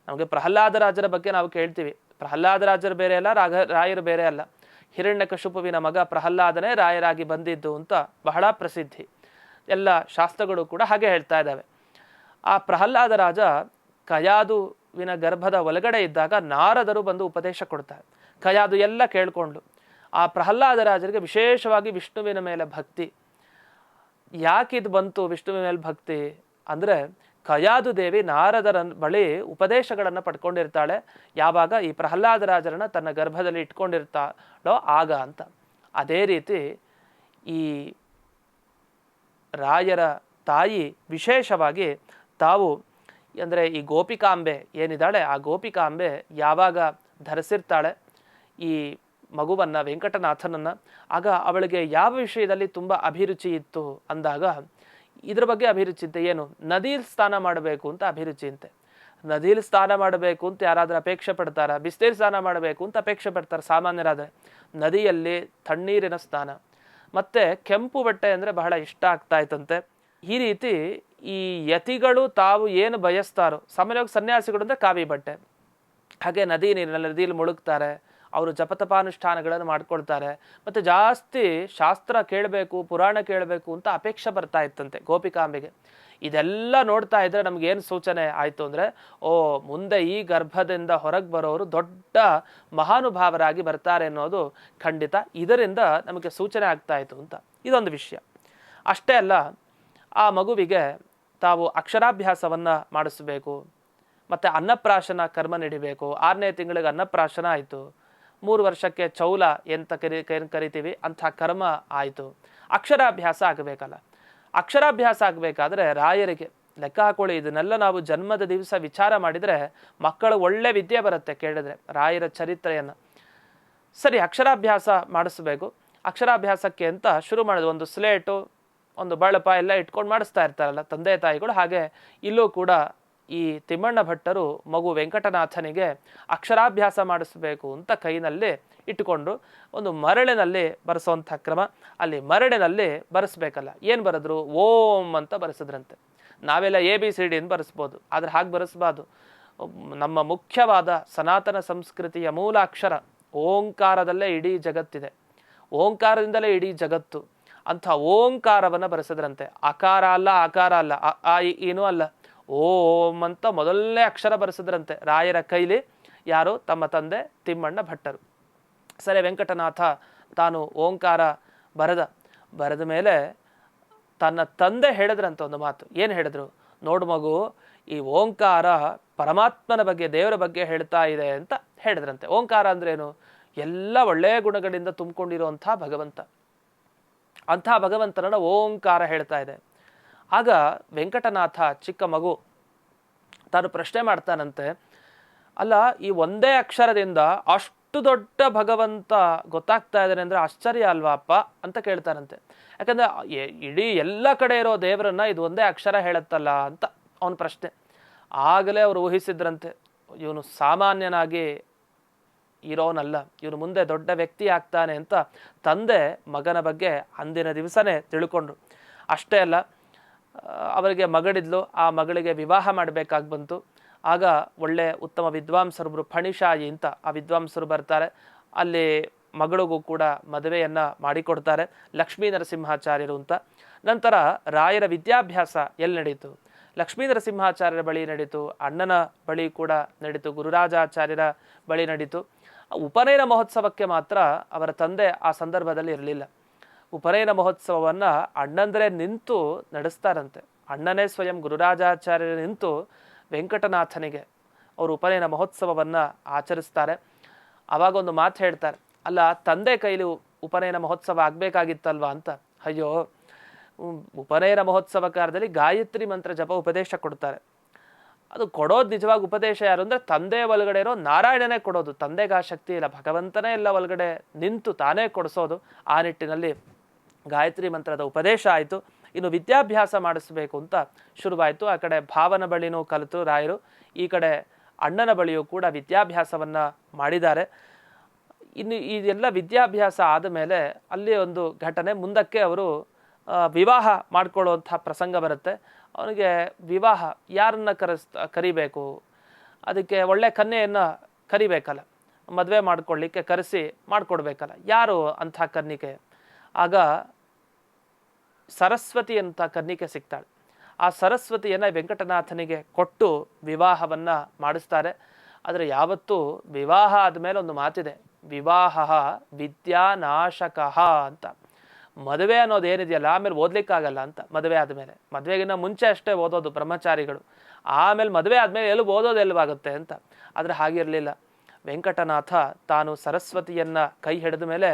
ನಮಗೆ ಪ್ರಹ್ಲಾದರಾಜರ ಬಗ್ಗೆ ನಾವು ಕೇಳ್ತೀವಿ. ಪ್ರಹ್ಲಾದ ರಾಜರು ಬೇರೆ ಅಲ್ಲ, ರಾಘ, ರಾಯರು ಬೇರೆ ಅಲ್ಲ. ಹಿರಣ್ಯಕಶುಪುವಿನ ಮಗ ಪ್ರಹ್ಲಾದನೇ ರಾಯರಾಗಿ ಬಂದಿದ್ದು ಅಂತ ಬಹಳ ಪ್ರಸಿದ್ಧಿ. ಎಲ್ಲ ಶಾಸ್ತ್ರಗಳು ಕೂಡ ಹಾಗೆ ಹೇಳ್ತಾ ಇದ್ದಾವೆ. ಆ ಪ್ರಹ್ಲಾದ ರಾಜ ಕಯಾದುವಿನ ಗರ್ಭದ ಒಳಗಡೆ ಇದ್ದಾಗ ನಾರದರು ಬಂದು ಉಪದೇಶ ಕೊಡ್ತಾರೆ. ಕಯಾದು ಎಲ್ಲ ಕೇಳಿಕೊಂಡು ಆ ಪ್ರಹ್ಲಾದ ರಾಜರಿಗೆ ವಿಶೇಷವಾಗಿ ವಿಷ್ಣುವಿನ ಮೇಲೆ ಭಕ್ತಿ. ಯಾಕಿದು ಬಂತು ವಿಷ್ಣುವಿನ ಮೇಲೆ ಭಕ್ತಿ? ಅಂದರೆ ಕಯಾದು ದೇವಿ ನಾರದರ ಬಳಿ ಉಪದೇಶಗಳನ್ನು ಪಡ್ಕೊಂಡಿರ್ತಾಳೆ. ಯಾವಾಗ ಈ ಪ್ರಹ್ಲಾದ ರಾಜರನ್ನ ತನ್ನ ಗರ್ಭದಲ್ಲಿ ಇಟ್ಕೊಂಡಿರ್ತಾಳೋ ಆಗ ಅಂತ. ಅದೇ ರೀತಿ ಈ ರಾಯರ ತಾಯಿ ವಿಶೇಷವಾಗಿ ತಾವು ಅಂದರೆ ಈ ಗೋಪಿಕಾಂಬೆ ಏನಿದ್ದಾಳೆ, ಆ ಗೋಪಿಕಾಂಬೆ ಯಾವಾಗ ಧರಿಸಿರ್ತಾಳೆ, ಈ ಮಗುವನ್ನು, ವೆಂಕಟನಾಥನನ್ನು, ಆಗ ಅವಳಿಗೆ ಯಾವ ವಿಷಯದಲ್ಲಿ ತುಂಬ ಅಭಿರುಚಿ ಇತ್ತು ಅಂದಾಗ ಇದ್ರ ಬಗ್ಗೆ ಅಭಿರುಚಿ ಅಂತೆ ಏನು? ನದಿಯಲ್ಲಿ ಸ್ನಾನ ಮಾಡಬೇಕು ಅಂತ ಅಭಿರುಚಿ ಅಂತೆ ನದಿಯಲ್ಲಿ ಸ್ನಾನ ಮಾಡಬೇಕು ಅಂತ ಯಾರಾದರೂ ಅಪೇಕ್ಷೆ ಪಡ್ತಾರ? ಬಿಸಿನೀರು ಸ್ನಾನ ಮಾಡಬೇಕು ಅಂತ ಅಪೇಕ್ಷೆ ಪಡ್ತಾರೆ ಸಾಮಾನ್ಯರಾದರೆ? ನದಿಯಲ್ಲಿ ತಣ್ಣೀರಿನ ಸ್ನಾನ. ಮತ್ತೆ ಕೆಂಪು ಬಟ್ಟೆ ಅಂದರೆ ಬಹಳ ಇಷ್ಟ ಆಗ್ತಾ ಇತ್ತಂತೆ. ಈ ರೀತಿ ಈ ಯತಿಗಳು ತಾವು ಏನು ಬಯಸ್ತಾರೋ, ಸಾಮಾನ್ಯವಾಗಿ ಸನ್ಯಾಸಿಗಳು ಅಂದರೆ ಕಾವಿ ಬಟ್ಟೆ. ಹಾಗೆ ನದಿ ನೀರಿನಲ್ಲಿ ನದಿಯಲ್ಲಿ ಮುಳುಗ್ತಾರೆ. ಅವರು ಜಪತಪಾನುಷ್ಠಾನಗಳನ್ನು ಮಾಡ್ಕೊಳ್ತಾರೆ ಮತ್ತು ಜಾಸ್ತಿ ಶಾಸ್ತ್ರ ಕೇಳಬೇಕು, ಪುರಾಣ ಕೇಳಬೇಕು ಅಂತ ಅಪೇಕ್ಷೆ ಬರ್ತಾ ಇತ್ತಂತೆ ಗೋಪಿಕಾಂಬೆಗೆ. ಇದೆಲ್ಲ ನೋಡ್ತಾ ಇದ್ರೆ ನಮ್ಗೆ ಏನು ಸೂಚನೆ ಆಯಿತು ಅಂದರೆ, ಓ, ಮುಂದೆ ಈ ಗರ್ಭದಿಂದ ಹೊರಗೆ ಬರೋರು ದೊಡ್ಡ ಮಹಾನುಭಾವರಾಗಿ ಬರ್ತಾರೆ ಅನ್ನೋದು ಖಂಡಿತ ಇದರಿಂದ ನಮಗೆ ಸೂಚನೆ ಆಗ್ತಾ ಇತ್ತು ಅಂತ. ಇದೊಂದು ವಿಷಯ. ಅಷ್ಟೇ ಅಲ್ಲ, ಆ ಮಗುವಿಗೆ ತಾವು ಅಕ್ಷರಾಭ್ಯಾಸವನ್ನು ಮಾಡಿಸಬೇಕು, ಮತ್ತು ಅನ್ನಪ್ರಾಶನ ಕರ್ಮ ನಡಿಬೇಕು. ಆರನೇ ತಿಂಗಳಿಗೆ ಅನ್ನಪ್ರಾಶನ ಆಯಿತು. ಮೂರು ವರ್ಷಕ್ಕೆ ಚೌಲ ಎಂತ ಕರಿ ಕರಿತೀವಿ ಅಂಥ ಕರ್ಮ ಆಯಿತು. ಅಕ್ಷರಾಭ್ಯಾಸ ಆಗಬೇಕಲ್ಲ. ಅಕ್ಷರಾಭ್ಯಾಸ ಆಗಬೇಕಾದ್ರೆ ರಾಯರಿಗೆ ಲೆಕ್ಕ ಹಾಕೊಳ್ಳಿ. ಇದನ್ನೆಲ್ಲ ನಾವು ಜನ್ಮದ ದಿವಸ ವಿಚಾರ ಮಾಡಿದರೆ ಮಕ್ಕಳು ಒಳ್ಳೆ ವಿದ್ಯೆ ಬರುತ್ತೆ ಕೇಳಿದ್ರೆ, ರಾಯರ ಚರಿತ್ರೆಯನ್ನು. ಸರಿ, ಅಕ್ಷರಾಭ್ಯಾಸ ಮಾಡಿಸ್ಬೇಕು. ಅಕ್ಷರಾಭ್ಯಾಸಕ್ಕೆ ಅಂತ ಶುರು ಮಾಡಿದ್ರು ಒಂದು ಸ್ಲೇಟು, ಒಂದು ಬಳಪ ಎಲ್ಲ ಇಟ್ಕೊಂಡು ಮಾಡಿಸ್ತಾ ಇರ್ತಾರಲ್ಲ ತಂದೆ ತಾಯಿಗಳು. ಹಾಗೆ ಇಲ್ಲೂ ಕೂಡ ಈ ತಿಮ್ಮಣ್ಣ ಭಟ್ಟರು ಮಗು ವೆಂಕಟನಾಥನಿಗೆ ಅಕ್ಷರಾಭ್ಯಾಸ ಮಾಡಿಸಬೇಕು ಅಂತ ಕೈನಲ್ಲಿ ಇಟ್ಟುಕೊಂಡು ಒಂದು ಮರಳಿನಲ್ಲಿ ಬರೆಸೋವಂಥ ಕ್ರಮ. ಅಲ್ಲಿ ಮರಳಿನಲ್ಲಿ ಬರೆಸ್ಬೇಕಲ್ಲ, ಏನು ಬರೆದ್ರು? ಓಂ ಅಂತ ಬರೆಸಿದ್ರಂತೆ. ನಾವೆಲ್ಲ ಎ, ಬಿ, ಸಿ, ಡಿ ಅಂತ ಬರೆಸ್ಬೋದು. ಆದರೆ ಹಾಗೆ ಬರೆಸ್ಬಾರ್ದು. ನಮ್ಮ ಮುಖ್ಯವಾದ ಸನಾತನ ಸಂಸ್ಕೃತಿಯ ಮೂಲ ಅಕ್ಷರ ಓಂಕಾರದಲ್ಲೇ ಇಡೀ ಜಗತ್ತಿದೆ. ಓಂಕಾರದಿಂದಲೇ ಇಡೀ ಜಗತ್ತು. ಅಂಥ ಓಂಕಾರವನ್ನು ಬರೆಸಿದ್ರಂತೆ. ಅಕಾರ ಅಲ್ಲ ಆಕಾರ ಅಲ್ಲ ಆ ಏನೂ ಅಲ್ಲ. ಓಂ ಅಂತ ಮೊದಲನೇ ಅಕ್ಷರ ಬರೆಸಿದ್ರಂತೆ. ರಾಯರ ಕೈಲಿ ಯಾರು? ತಮ್ಮ ತಂದೆ ತಿಮ್ಮಣ್ಣ ಭಟ್ಟರು. ಸರಿ, ವೆಂಕಟನಾಥ, ತಾನು ಓಂಕಾರ ಬರೆದ. ಬರೆದ ಮೇಲೆ ತನ್ನ ತಂದೆ ಹೇಳಿದ್ರಂತ ಒಂದು ಮಾತು. ಏನು ಹೇಳಿದ್ರು? ನೋಡು ಮಗು, ಈ ಓಂಕಾರ ಪರಮಾತ್ಮನ ಬಗ್ಗೆ, ದೇವರ ಬಗ್ಗೆ ಹೇಳ್ತಾ ಇದೆ ಅಂತ ಹೇಳಿದ್ರಂತೆ. ಓಂಕಾರ ಅಂದ್ರೇನು ಎಲ್ಲ ಒಳ್ಳೆಯ ಗುಣಗಳಿಂದ ತುಂಬಿಕೊಂಡಿರುವಂಥ ಭಗವಂತ. ಅಂಥ ಭಗವಂತನನ್ನು ಓಂಕಾರ ಹೇಳ್ತಾ ಇದೆ. ಆಗ ವೆಂಕಟನಾಥ ಚಿಕ್ಕ ಮಗು ತಾನು ಪ್ರಶ್ನೆ ಮಾಡ್ತಾನಂತೆ, ಅಲ್ಲ, ಈ ಒಂದೇ ಅಕ್ಷರದಿಂದ ಅಷ್ಟು ದೊಡ್ಡ ಭಗವಂತ ಗೊತ್ತಾಗ್ತಾ ಇದ್ದಾನೆ ಅಂದರೆ ಆಶ್ಚರ್ಯ ಅಲ್ವಾ ಅಪ್ಪ? ಅಂತ ಕೇಳ್ತಾನಂತೆ. ಯಾಕಂದರೆ ಇಡೀ ಎಲ್ಲ ಕಡೆ ಇರೋ ದೇವರನ್ನ ಇದು ಒಂದೇ ಅಕ್ಷರ ಹೇಳುತ್ತಲ್ಲ ಅಂತ ಅವನ ಪ್ರಶ್ನೆ. ಆಗಲೇ ಅವರು ಊಹಿಸಿದ್ರಂತೆ, ಇವನು ಸಾಮಾನ್ಯನಾಗಿ ಇರೋನಲ್ಲ, ಇವನು ಮುಂದೆ ದೊಡ್ಡ ವ್ಯಕ್ತಿ ಆಗ್ತಾನೆ ಅಂತ ತಂದೆ ಮಗನ ಬಗ್ಗೆ ಅಂದಿನ ದಿವಸನೇ ತಿಳ್ಕೊಂಡ್ರು. ಅಷ್ಟೇ ಅಲ್ಲ ಅವರಿಗೆ ಮಗಳಿದ್ಲು, ಆ ಮಗಳಿಗೆ ವಿವಾಹ ಮಾಡಬೇಕಾಗಿ ಬಂತು. ಆಗ ಒಳ್ಳೆ ಉತ್ತಮ ವಿದ್ವಾಂಸರೊಬ್ಬರು ಫಣಿಶಾಯಿ ಅಂತ ಆ ವಿದ್ವಾಂಸರು ಬರ್ತಾರೆ. ಅಲ್ಲಿ ಮಗಳಿಗೂ ಕೂಡ ಮದುವೆಯನ್ನು ಮಾಡಿಕೊಡ್ತಾರೆ ಲಕ್ಷ್ಮೀ ನರಸಿಂಹಾಚಾರ್ಯರು ಅಂತ. ನಂತರ ರಾಯರ ವಿದ್ಯಾಭ್ಯಾಸ ಎಲ್ಲಿ ನಡೀತು? ಲಕ್ಷ್ಮೀ ನರಸಿಂಹಾಚಾರ್ಯರ ಬಳಿ ನಡೀತು, ಅಣ್ಣನ ಬಳಿ ಕೂಡ ನಡೀತು, ಗುರುರಾಜಾಚಾರ್ಯರ ಬಳಿ ನಡೀತು. ಉಪನಯನ ಮಹೋತ್ಸವಕ್ಕೆ ಮಾತ್ರ ಅವರ ತಂದೆ ಆ ಸಂದರ್ಭದಲ್ಲಿ ಇರಲಿಲ್ಲ. ಉಪನಯನ ಮಹೋತ್ಸವವನ್ನು ಅಣ್ಣಂದರೇ ನಿಂತು ನಡೆಸ್ತಾರಂತೆ. ಅಣ್ಣನೇ ಸ್ವಯಂ ಗುರುರಾಜಾಚಾರ್ಯರು ನಿಂತು ವೆಂಕಟನಾಥನಿಗೆ ಅವರು ಉಪನಯನ ಮಹೋತ್ಸವವನ್ನು ಆಚರಿಸ್ತಾರೆ. ಅವಾಗ ಒಂದು ಮಾತು ಹೇಳ್ತಾರೆ, ಅಲ್ಲ, ತಂದೆ ಕೈಲಿ ಉಪನಯನ ಮಹೋತ್ಸವ ಆಗ್ಬೇಕಾಗಿತ್ತಲ್ವಾ ಅಂತ? ಅಯ್ಯೋ ಉಪನಯನ ಮಹೋತ್ಸವ ಕಾಲದಲ್ಲಿ ಗಾಯತ್ರಿ ಮಂತ್ರ ಜಪ ಉಪದೇಶ ಕೊಡ್ತಾರೆ. ಅದು ಕೊಡೋದು ನಿಜವಾಗಿ ಉಪದೇಶ ಯಾರು ಅಂದ್ರೆ ತಂದೆ ಒಳಗಡೆ ಇರೋ ನಾರಾಯಣನೇ ಕೊಡೋದು. ತಂದೆಗೆ ಆ ಶಕ್ತಿ ಇಲ್ಲ, ಭಗವಂತನೇ ಎಲ್ಲ ಒಳಗಡೆ ನಿಂತು ತಾನೇ ಕೊಡಿಸೋದು ಆ ನಿಟ್ಟಿನಲ್ಲಿ ಗಾಯತ್ರಿ ಮಂತ್ರದ ಉಪದೇಶ ಆಯಿತು. ಇನ್ನು ವಿದ್ಯಾಭ್ಯಾಸ ಮಾಡಿಸ್ಬೇಕು ಅಂತ ಶುರುವಾಯಿತು. ಆ ಕಡೆ ಭಾವನ ಬಳಿನೂ ಕಲಿತು ರಾಯರು. ಈ ಕಡೆ ಅಣ್ಣನ ಬಳಿಯೂ ಕೂಡ ವಿದ್ಯಾಭ್ಯಾಸವನ್ನು ಮಾಡಿದ್ದಾರೆ. ಇನ್ನು ಇದೆಲ್ಲ ವಿದ್ಯಾಭ್ಯಾಸ ಆದ ಮೇಲೆ ಅಲ್ಲಿ ಒಂದು ಘಟನೆ. ಮುಂದಕ್ಕೆ ಅವರು ವಿವಾಹ ಮಾಡಿಕೊಳ್ಳುವಂಥ ಪ್ರಸಂಗ ಬರುತ್ತೆ. ಅವನಿಗೆ ವಿವಾಹ ಯಾರನ್ನು ಕರೆಸ್, ಕರಿಬೇಕು? ಅದಕ್ಕೆ ಒಳ್ಳೆ ಕನ್ಯೆಯನ್ನು ಕರಿಬೇಕಲ್ಲ. ಮದುವೆ ಮಾಡ್ಕೊಳ್ಳಿಕ್ಕೆ ಕರೆಸಿ ಮಾಡಿಕೊಡ್ಬೇಕಲ್ಲ. ಯಾರು ಅಂಥ ಕನ್ನಿಕೆ ಆಗ ಸರಸ್ವತಿ ಅಂತ ಕನ್ನಿಕೆ ಸಿಗ್ತಾಳೆ. ಆ ಸರಸ್ವತಿಯನ್ನು ವೆಂಕಟನಾಥನಿಗೆ ಕೊಟ್ಟು ವಿವಾಹವನ್ನು ಮಾಡಿಸ್ತಾರೆ. ಆದರೆ ಯಾವತ್ತೂ ವಿವಾಹ ಆದಮೇಲೆ ಒಂದು ಮಾತಿದೆ. ವಿವಾಹ ವಿದ್ಯಾನಾಶಕ ಅಂತ. ಮದುವೆ ಅನ್ನೋದು ಏನಿದೆಯಲ್ಲ, ಆಮೇಲೆ ಓದಲಿಕ್ಕಾಗಲ್ಲ ಅಂತ ಮದುವೆ ಆದಮೇಲೆ. ಮದುವೆಗಿನ್ನ ಮುಂಚೆ ಅಷ್ಟೇ ಓದೋದು ಬ್ರಹ್ಮಚಾರಿಗಳು. ಆಮೇಲೆ ಮದುವೆ ಆದಮೇಲೆ ಎಲ್ಲೂ ಓದೋದು ಎಲ್ಲವಾಗುತ್ತೆ ಅಂತ. ಆದರೆ ಹಾಗಿರಲಿಲ್ಲ. ವೆಂಕಟನಾಥ ತಾನು ಸರಸ್ವತಿಯನ್ನ ಕೈ ಹಿಡಿದ ಮೇಲೆ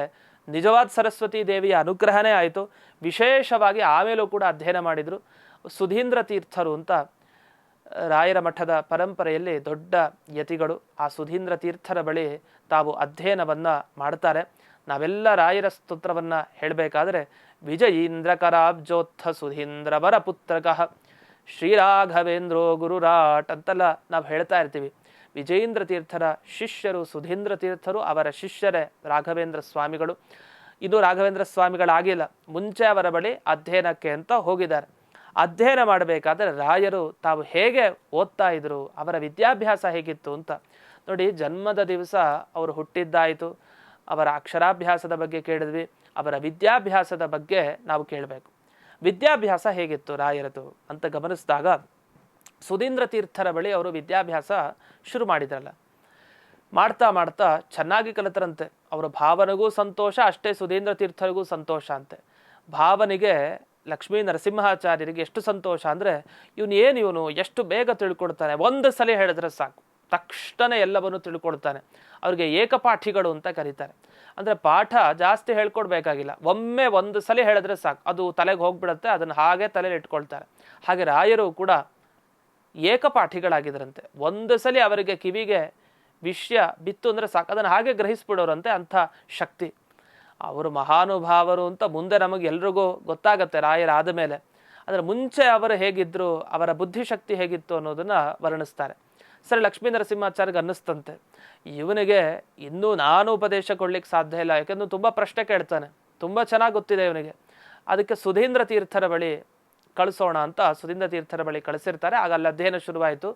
ನಿಜವಾದ ಸರಸ್ವತಿ ದೇವಿಯ ಅನುಗ್ರಹನೇ ಆಯಿತು. ವಿಶೇಷವಾಗಿ ಆಮೇಲೂ ಕೂಡ ಅಧ್ಯಯನ ಮಾಡಿದರು. ಸುಧೀಂದ್ರ ತೀರ್ಥರು ಅಂತ ರಾಯರ ಮಠದ ಪರಂಪರೆಯಲ್ಲಿ ದೊಡ್ಡ ಯತಿಗಳು. ಆ ಸುಧೀಂದ್ರ ತೀರ್ಥರ ಬಳಿ ತಾವು ಅಧ್ಯಯನವನ್ನು ಮಾಡ್ತಾರೆ. ನಾವೆಲ್ಲ ರಾಯರ ಸ್ತೋತ್ರವನ್ನು ಹೇಳಬೇಕಾದ್ರೆ ವಿಜಯೀಂದ್ರ ಕರಾಬ್ಜೋತ್ಥ ಸುಧೀಂದ್ರ ವರ ಪುತ್ರಕಃ ಶ್ರೀರಾಘವೇಂದ್ರೋ ಗುರುರಾಟ್ ಅಂತೆಲ್ಲ ನಾವು ಹೇಳ್ತಾ ಇರ್ತೀವಿ. ವಿಜಯೇಂದ್ರ ತೀರ್ಥರ ಶಿಷ್ಯರು, ಸುಧೀಂದ್ರ ತೀರ್ಥರು, ಅವರ ಶಿಷ್ಯರೇ ರಾಘವೇಂದ್ರ ಸ್ವಾಮಿಗಳು. ಇದು ರಾಘವೇಂದ್ರ ಸ್ವಾಮಿಗಳಾಗಿಲ್ಲ. ಮುಂಚೆ ಅವರ ಬಳಿ ಅಧ್ಯಯನಕ್ಕೆ ಅಂತ ಹೋಗಿದ್ದಾರೆ. ಅಧ್ಯಯನ ಮಾಡಬೇಕಾದ್ರೆ ರಾಯರು ತಾವು ಹೇಗೆ ಓದ್ತಾ ಇದ್ರು, ಅವರ ವಿದ್ಯಾಭ್ಯಾಸ ಹೇಗಿತ್ತು ಅಂತ. ನೋಡಿ, ಜನ್ಮದ ದಿವಸ ಅವರು ಹುಟ್ಟಿದ್ದಾಯಿತು. ಅವರ ಅಕ್ಷರಾಭ್ಯಾಸದ ಬಗ್ಗೆ ಕೇಳಿದ್ವಿ. ಅವರ ವಿದ್ಯಾಭ್ಯಾಸದ ಬಗ್ಗೆ ನಾವು ಕೇಳಬೇಕು. ವಿದ್ಯಾಭ್ಯಾಸ ಹೇಗಿತ್ತು ರಾಯರದು ಅಂತ ಗಮನಿಸಿದಾಗ ಸುಧೀಂದ್ರ ತೀರ್ಥರ ಬಳಿ ಅವರು ವಿದ್ಯಾಭ್ಯಾಸ ಶುರು ಮಾಡಿದ್ರಲ್ಲ. ಮಾಡ್ತಾ ಮಾಡ್ತಾ ಚೆನ್ನಾಗಿ ಕಲಿತರಂತೆ. ಅವರ ಭಾವನೆಗೂ ಸಂತೋಷ, ಅಷ್ಟೇ ಸುಧೀಂದ್ರ ತೀರ್ಥರಿಗೂ ಸಂತೋಷ ಅಂತೆ. ಭಾವನಿಗೆ ಲಕ್ಷ್ಮೀ ನರಸಿಂಹಾಚಾರ್ಯರಿಗೆ ಎಷ್ಟು ಸಂತೋಷ ಅಂದರೆ, ಇವನು ಏನು ಇವನು? ಎಷ್ಟು ಬೇಗ ತಿಳ್ಕೊಡ್ತಾನೆ ಒಂದು ಸಲ ಹೇಳಿದ್ರೆ ಸಾಕು. ತಕ್ಷಣ ಎಲ್ಲವನ್ನು ತಿಳ್ಕೊಡ್ತಾನೆ ಅವರಿಗೆ ಏಕಪಾಠಿಗಳು ಅಂತ ಕರೀತಾರೆ. ಅಂದರೆ ಪಾಠ ಜಾಸ್ತಿ ಹೇಳ್ಕೊಡ್ಬೇಕಾಗಿಲ್ಲ. ಒಮ್ಮೆ ಒಂದು ಸಲ ಹೇಳಿದ್ರೆ ಸಾಕು. ಅದು ತಲೆಗೆ ಹೋಗ್ಬಿಡುತ್ತೆ, ಅದನ್ನು ಹಾಗೆ ತಲೆಯಲ್ಲಿ ಇಟ್ಕೊಳ್ತಾರೆ. ಹಾಗೆ ರಾಯರು ಕೂಡ ಏಕಪಾಠಿಗಳಾಗಿದ್ರಂತೆ ಒಂದು ಸಲ ಅವರಿಗೆ ಕಿವಿಗೆ ವಿಷಯ ಬಿತ್ತು ಅಂದರೆ ಸಾಕು. ಅದನ್ನು ಹಾಗೆ ಗ್ರಹಿಸ್ಬಿಡೋರಂತೆ ಅಂಥ ಶಕ್ತಿ. ಅವರು ಮಹಾನುಭಾವರು ಅಂತ ಮುಂದೆ ನಮಗೆ ಎಲ್ರಿಗೂ ಗೊತ್ತಾಗತ್ತೆ ರಾಯರಾದ ಮೇಲೆ. ಅದರ ಮುಂಚೆ ಅವರು ಹೇಗಿದ್ರು, ಅವರ ಬುದ್ಧಿಶಕ್ತಿ ಹೇಗಿತ್ತು ಅನ್ನೋದನ್ನು ವರ್ಣಿಸ್ತಾರೆ. ಸರಿ ಲಕ್ಷ್ಮೀ ನರಸಿಂಹಾಚಾರ್ಯಗೆ ಅನ್ನಿಸ್ತಂತೆ. ಇವನಿಗೆ ಇನ್ನೂ ನಾನು ಉಪದೇಶ ಕೊಡ್ಲಿಕ್ಕೆ ಸಾಧ್ಯ ಇಲ್ಲ. ಯಾಕೆಂದ್ರೆ ತುಂಬ ಪ್ರಶ್ನೆ ಕೇಳ್ತಾನೆ. ತುಂಬ ಚೆನ್ನಾಗಿ ಗೊತ್ತಿದೆ ಇವನಿಗೆ. ಅದಕ್ಕೆ ಸುಧೀಂದ್ರ ತೀರ್ಥರ ಬಳಿ ಕಳಿಸೋಣ ಅಂತ ಸುಧೀಂದ್ರ ತೀರ್ಥರ ಬಳಿ ಕಳಿಸಿರ್ತಾರೆ. ಆಗ ಅಲ್ಲಿ ಅಧ್ಯಯನ ಶುರುವಾಯಿತು.